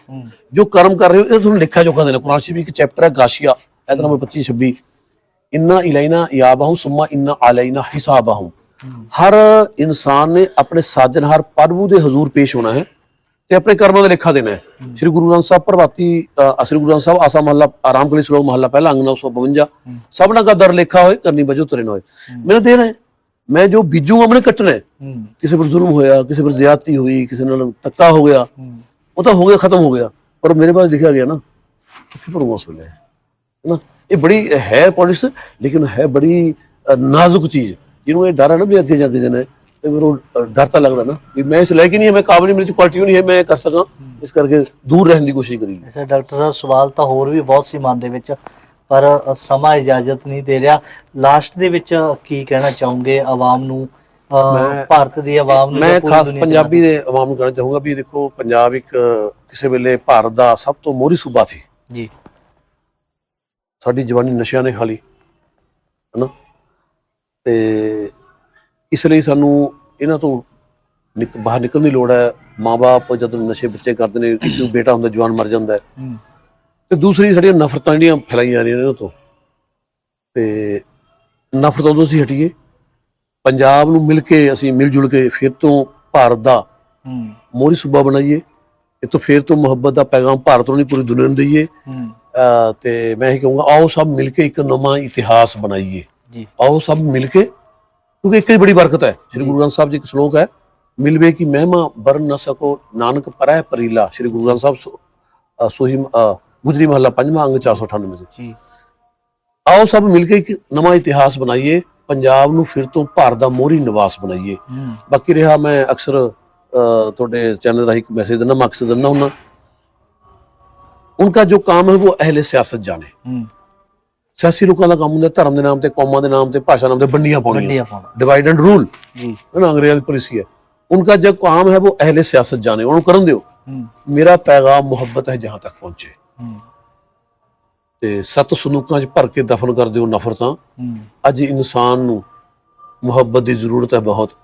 ਜੋ ਕਰਮ ਕਰ ਰਹੇ ਹੋ ਇਹ ਤੁਹਾਨੂੰ ਲਿਖਿਆ ਚੁੱਕਾ ਦੇਣਾ ਕੁਰਾਨ ਸ਼ਰੀਫ ਇੱਕ ਚੈਪਟਰ ਹੈ ਗਾਸ਼ੀਆ ਇਹਦਾ ਨੰਬਰ 25 26 ਇੰਨਾ ਇਲੈਨਾ ਯਾਬਾਹੂ ਸੁਮਾ ਇੰਨਾ ਅਲੈਨਾ ਹਿਸਾਬਾਹੂ। ਹਰ ਇਨਸਾਨ ਨੇ ਆਪਣੇ ਸਾਜਨਹਾਰ ਪ੍ਰਭੂ ਦੇ ਹਜ਼ੂਰ ਪੇਸ਼ ਹੋਣਾ ਹੈ। ਤੇ ਆਪਣੇ ਕਰਮਾਂ ਦਾ ਲੇਖਾ ਦੇਣਾ ਹੈ। ਸ੍ਰੀ ਗੁਰੂ ਗ੍ਰੰਥ ਸਾਹਿਬ ਪ੍ਰਭਾਤੀ ਅ, ਸ੍ਰੀ ਗੁਰੂ ਗ੍ਰੰਥ ਸਾਹਿਬ ਆਸਾ ਮਹੱਲਾ ਆਰਾਮ ਕਲੀ ਸ਼ਲੋਕ ਮਹੱਲਾ ਪਹਿਲਾ ਅੰਗ 952 ਹੂੰ। ਸਭਨਾ ਦਾ ਦਰ ਲੇਖਾ ਹੋਏ ਕਰਨੀ ਵਜੋ ਤਰੇ ਹੋਏ। ਹੂੰ। ਮੇਰਾ ਦੇਣਾ ਹੈ ਮੈਂ ਜੋ ਬੀਜੂਗਾ ਮੈਨੇ ਕੱਟਣਾ ਹੈ। ਕਿਸੇ ਪਰ ਜ਼ੁਲਮ ਹੋਇਆ ਕਿਸੇ ਪਰ ਜ਼ਿਆਦਤੀ ਹੋਈ ਕਿਸੇ ਨਾਲ ਧੱਕਾ ਹੋ ਗਿਆ। ਉਹ ਤਾਂ ਹੋ ਗਿਆ ਖਤਮ ਹੋ ਗਿਆ। ਪਰ ਮੇਰੇ ਪਾਸ ਲਿਖਿਆ ਗਿਆ ਨਾ ਕਿੱਥੇ ਪਰ ਵੇਲੇ ਹੈ। ਨਾ ਇਹ ਬੜੀ ਹੈ ਪੋਲਿਟਿਕਸ ਲੇਕਿਨ ਹੈ ਬੜੀ ਨਾਜ਼ੁਕ ਚੀਜ਼। ਜਿਹਨੂੰ ਇਹ ਡਰ ਹੈ ਨਾ ਵੀ ਅੱਗੇ ਜਾ ਕੇ ਜਾਣਾ ਹੈ। ਤੇ ਅ, ਡਰ ਤਾਂ ਲੱਗਦਾ ਨਾ ਵੀ ਮੈਂ ਇਸ ਲਾਇਕ ਹੀ ਨਹੀਂ ਹੈ ਮੈਂ ਕਾਬਲ ਨਹੀਂ ਮੇਰੇ ਚ ਕੁਆਲਿਟੀ ਨਹੀਂ ਹੈ ਮੈਂ ਕਰ ਸਕਾਂ। ਇਸ ਕਰਕੇ ਦੂਰ ਰਹਿਣ ਦੀ ਕੋਸ਼ਿਸ਼ ਕਰੀ। ਅੱਛਾ ਡਾਕਟਰ ਸਾਹਿਬ ਸਵਾਲ ਤਾਂ ਹੋਰ ਵੀ ਬਹੁਤ ਸੀ ਮਨ ਦੇ ਵਿੱਚ ਪਰ ਸਮਾਂ ਇਜਾਜ਼ਤ ਨਹੀਂ ਦੇ ਰਿਹਾ। ਲਾਸਟ ਦੇ ਵਿੱਚ ਕੀ ਕਹਿਣਾ ਚਾਹੋਗੇ ਆਵਾਮ ਨੂੰ? ਭਾਰਤ ਦੀ ਆਵਾਮ ਨੂੰ ਮੈਂ ਖਾਸ ਪੰਜਾਬੀ ਦੇ ਆਵਾਮ ਨੂੰ ਕਹਿਣਾ ਚਾਹੂੰਗਾ ਵੀ ਦੇਖੋ ਪੰਜਾਬ ਇੱਕ ਕਿਸੇ ਵੇਲੇ ਭਾਰਤ ਦਾ ਸਭ ਤੋਂ ਮੋਹਰੀ ਸੂਬਾ ਸੀ। ਜੀ। ਸਾਡੀ ਜਵਾਨੀ ਨਸ਼ਿਆਂ ਨੇ ਖਾਲੀ ਹਨਾ? ਤੇ ਇਸ ਲਈ ਸਾਨੂੰ ਇਹਨਾਂ ਤੋਂ ਨਿਕ ਬਾਹਰ ਨਿਕਲਣ ਦੀ ਲੋੜ ਹੈ। ਮਾਪੇ ਜਦੋਂ ਨਸ਼ੇ ਬੱਚੇ ਕਰਦੇ ਨੇ *coughs* ਇੱਕ ਬੇਟਾ ਹੁੰਦਾ ਜਵਾਨ ਮਰ ਜਾਂਦਾ ਹੈ। ਤੇ ਦੂਸਰੀ ਸਾਡੀਆਂ ਨਫ਼ਰਤਾਂ ਜਿਹੜੀਆਂ ਫੈਲਾਈਆਂ ਜਾ ਰਹੀਆਂ ਨੇ ਇਹਨਾਂ ਤੋਂ ਤੇ ਨਫ਼ਰਤਾਂ ਤੋਂ ਅਸੀਂ ਹਟੀਏ ਪੰਜਾਬ ਨੂੰ ਮਿਲ ਕੇ ਅਸੀਂ ਮਿਲ ਜੁਲ ਕੇ ਫਿਰ ਤੋਂ ਭਾਰਤ ਦਾ ਹੂੰ। ਮੋਹਰੀ ਸੂਬਾ ਬਣਾਈਏ ਇਹ ਤੋਂ ਫਿਰ ਤੋਂ ਮੁਹੱਬਤ ਦਾ ਪੈਗਾਮ ਭਾਰਤ ਨੂੰ ਨਹੀਂ ਪੂਰੀ ਦੁਨੀਆ ਨੂੰ ਦਈਏ। ਤੇ ਮੈਂ ਇਹ ਕਹੂੰਗਾ ਆਓ ਸਭ ਮਿਲ ਕੇ ਇੱਕ ਨਵਾਂ ਇਤਿਹਾਸ ਬਣਾਈਏ। ਜੀ। ਆਓ ਸਭ ਮਿਲ ਕੇ ਕਿਉਂਕਿ ਇੱਕ ਹੀ ਬੜੀ ਬਰਕਤ ਹੈ ਸ੍ਰੀ ਜੀ। ਗੁਰੂ ਗ੍ਰੰਥ ਸਾਹਿਬ ਜੀ ਇੱਕ ਸ਼ਲੋਕ ਹੈ ਮਿਲਵੇ ਕੀ ਮਹਿਮਾ ਬਰਨ ਨ ਸਕੋ ਨਾਨਕ ਪਰੈ ਪਰੀਲਾ ਸ੍ਰੀ ਗੁਰੂ ਗ੍ਰੰਥ ਸਾਹਿਬ ਸੋ- ਅਹ ਸੋਹੀ ਅਹ ਗੁਜਰੀ ਮਹੱਲਾ ਪੰਜਵਾਂ ਅੰਗ 498 ਵਿੱਚ ਜੀ ਆਓ ਸਭ ਮਿਲ ਕੇ ਇੱਕ ਨਵਾਂ ਇਤਿਹਾਸ ਬਣਾਈਏ ਪੰਜਾਬ ਨੂੰ ਫਿਰ ਤੋਂ ਭਾਰਤ ਦਾ ਮੋਹਰੀ ਨਿਵਾਸ ਬਣਾਈਏ ਹੂੰ ਬਾਕੀ ਰਿਹਾ ਮੈਂ ਅਕਸਰ ਅਹ, ਤੁਹਾਡੇ ਚੈਨਲ ਰਾਹੀਂ ਇੱਕ ਮੈਸੇਜ ਦਿੰਦਾ ਮਕਸਦ ਦਿੰਦਾ ਹੁੰਦਾ उनका जो काम है वो अहले सियासत जाने ਹੂੰ ਸਿਆਸੀ ਲੋਕਾਂ ਦਾ ਕੰਮ ਹੁੰਦਾ ਧਰਮ ਦੇ ਨਾਮ ਤੇ ਕੌਮਾਂ ਦੇ ਨਾਮ ਤੇ ਭਾਸ਼ਾ ਨਾਮ ਤੇ ਵੰਡੀਆਂ ਪਾਉਣੀਆਂ ਵੰਡੀਆਂ ਪਾਉਣਾ डिवाइड एंड रूल ਜੀ है ना अंग्रेज पॉलिसी है उनका जो काम है वो अहले सियासत जाने उन्होंने करन दियो ਹੂੰ मेरा पैगाम मोहब्बत है जहां तक पहुंचे ਹੂੰ ਤੇ ਸੱਤ ਸੰਦੂਕਾਂ 'ਚ ਭਰ ਕੇ ਦਫਨ ਕਰ ਦਿਓ ਨਫ਼ਰਤਾਂ ਹੂੰ ਅੱਜ ਇਨਸਾਨ ਨੂੰ ਮੁਹੱਬਤ ਦੀ ਜ਼ਰੂਰਤ ਹੈ ਬਹੁਤ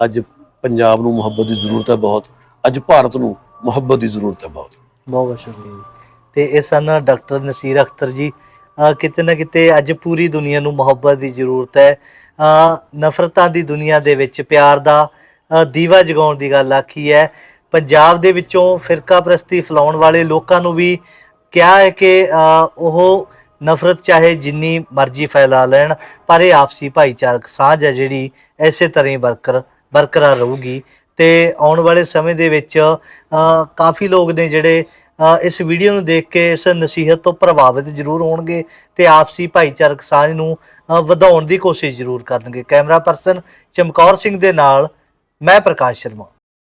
ਅੱਜ ਪੰਜਾਬ ਨੂੰ ਮੁਹੱਬਤ ਦੀ ਜ਼ਰੂਰਤ ਹੈ ਬਹੁਤ ਅੱਜ ਭਾਰਤ ਨੂੰ ਮੁਹੱਬਤ ਦੀ ਜ਼ਰੂਰਤ ਹੈ ਬਹੁਤ ਬਹੁਤ ਬਹੁਤ ਸ਼ੁਕਰੀਆ ਜੀ ਤੇ ਇਹ ਸਨ ਡਾਕਟਰ ਨਸੀਰ ਅਖਤਰ ਜੀ ਅਹ ਕਿਤੇ ਨਾ ਕਿਤੇ ਅੱਜ ਪੂਰੀ ਦੁਨੀਆ ਨੂੰ ਮੁਹੱਬਤ ਦੀ ਜ਼ਰੂਰਤ ਹੈ। ਨਫ਼ਰਤਾਂ ਦੀ ਦੁਨੀਆ ਦੇ ਵਿੱਚ, ਪਿਆਰ ਦਾ ਦੀਵਾ ਜਗਾਉਣ ਦੀ ਗੱਲ ਆਖੀ ਹੈ। ਪੰਜਾਬ ਦੇ ਵਿੱਚੋਂ ਫਿਰਕਾ ਪ੍ਰਸਤੀ ਫੈਲਾਉਣ ਵਾਲੇ ਲੋਕਾਂ ਨੂੰ ਵੀ ਕਿਹਾ ਹੈ ਕਿ ਉਹ ਨਫ਼ਰਤ ਚਾਹੇ ਜਿੰਨੀ ਮਰਜ਼ੀ ਫੈਲਾ ਲੈਣ, ਪਰ ਇਹ ਆਪਸੀ ਭਾਈਚਾਰਕ ਸਾਂਝ ਹੈ ਜਿਹੜੀ ਐਸੇ ਤਰ੍ਹਾਂ ਹੀ ਬਰਕਰ, ਬਰਕਰਾਰ ਰਹੂਗੀ। ਤੇ ਆਉਣ ਵਾਲੇ ਸਮੇਂ ਦੇ ਵਿੱਚ ਕਾਫੀ ਲੋਕ ਨੇ ਜਿਹੜੇ ਇਸ ਵੀਡੀਓ ਨੂੰ ਦੇਖ ਕੇ ਇਸ ਨਸੀਹਤ ਤੋਂ ਪ੍ਰਭਾਵਿਤ ਜ਼ਰੂਰ ਹੋਣਗੇ ਤੇ ਆਪਸੀ ਭਾਈਚਾਰਕ ਸਾਂਝ ਨੂੰ ਵਧਾਉਣ ਦੀ ਕੋਸ਼ਿਸ਼ ਜ਼ਰੂਰ ਕਰਨਗੇ। ਕੈਮਰਾ ਪਰਸਨ ਚਮਕੌਰ ਸਿੰਘ ਦੇ ਨਾਲ, ਮੈਂ ਪ੍ਰਕਾਸ਼ ਸ਼ਰਮਾ।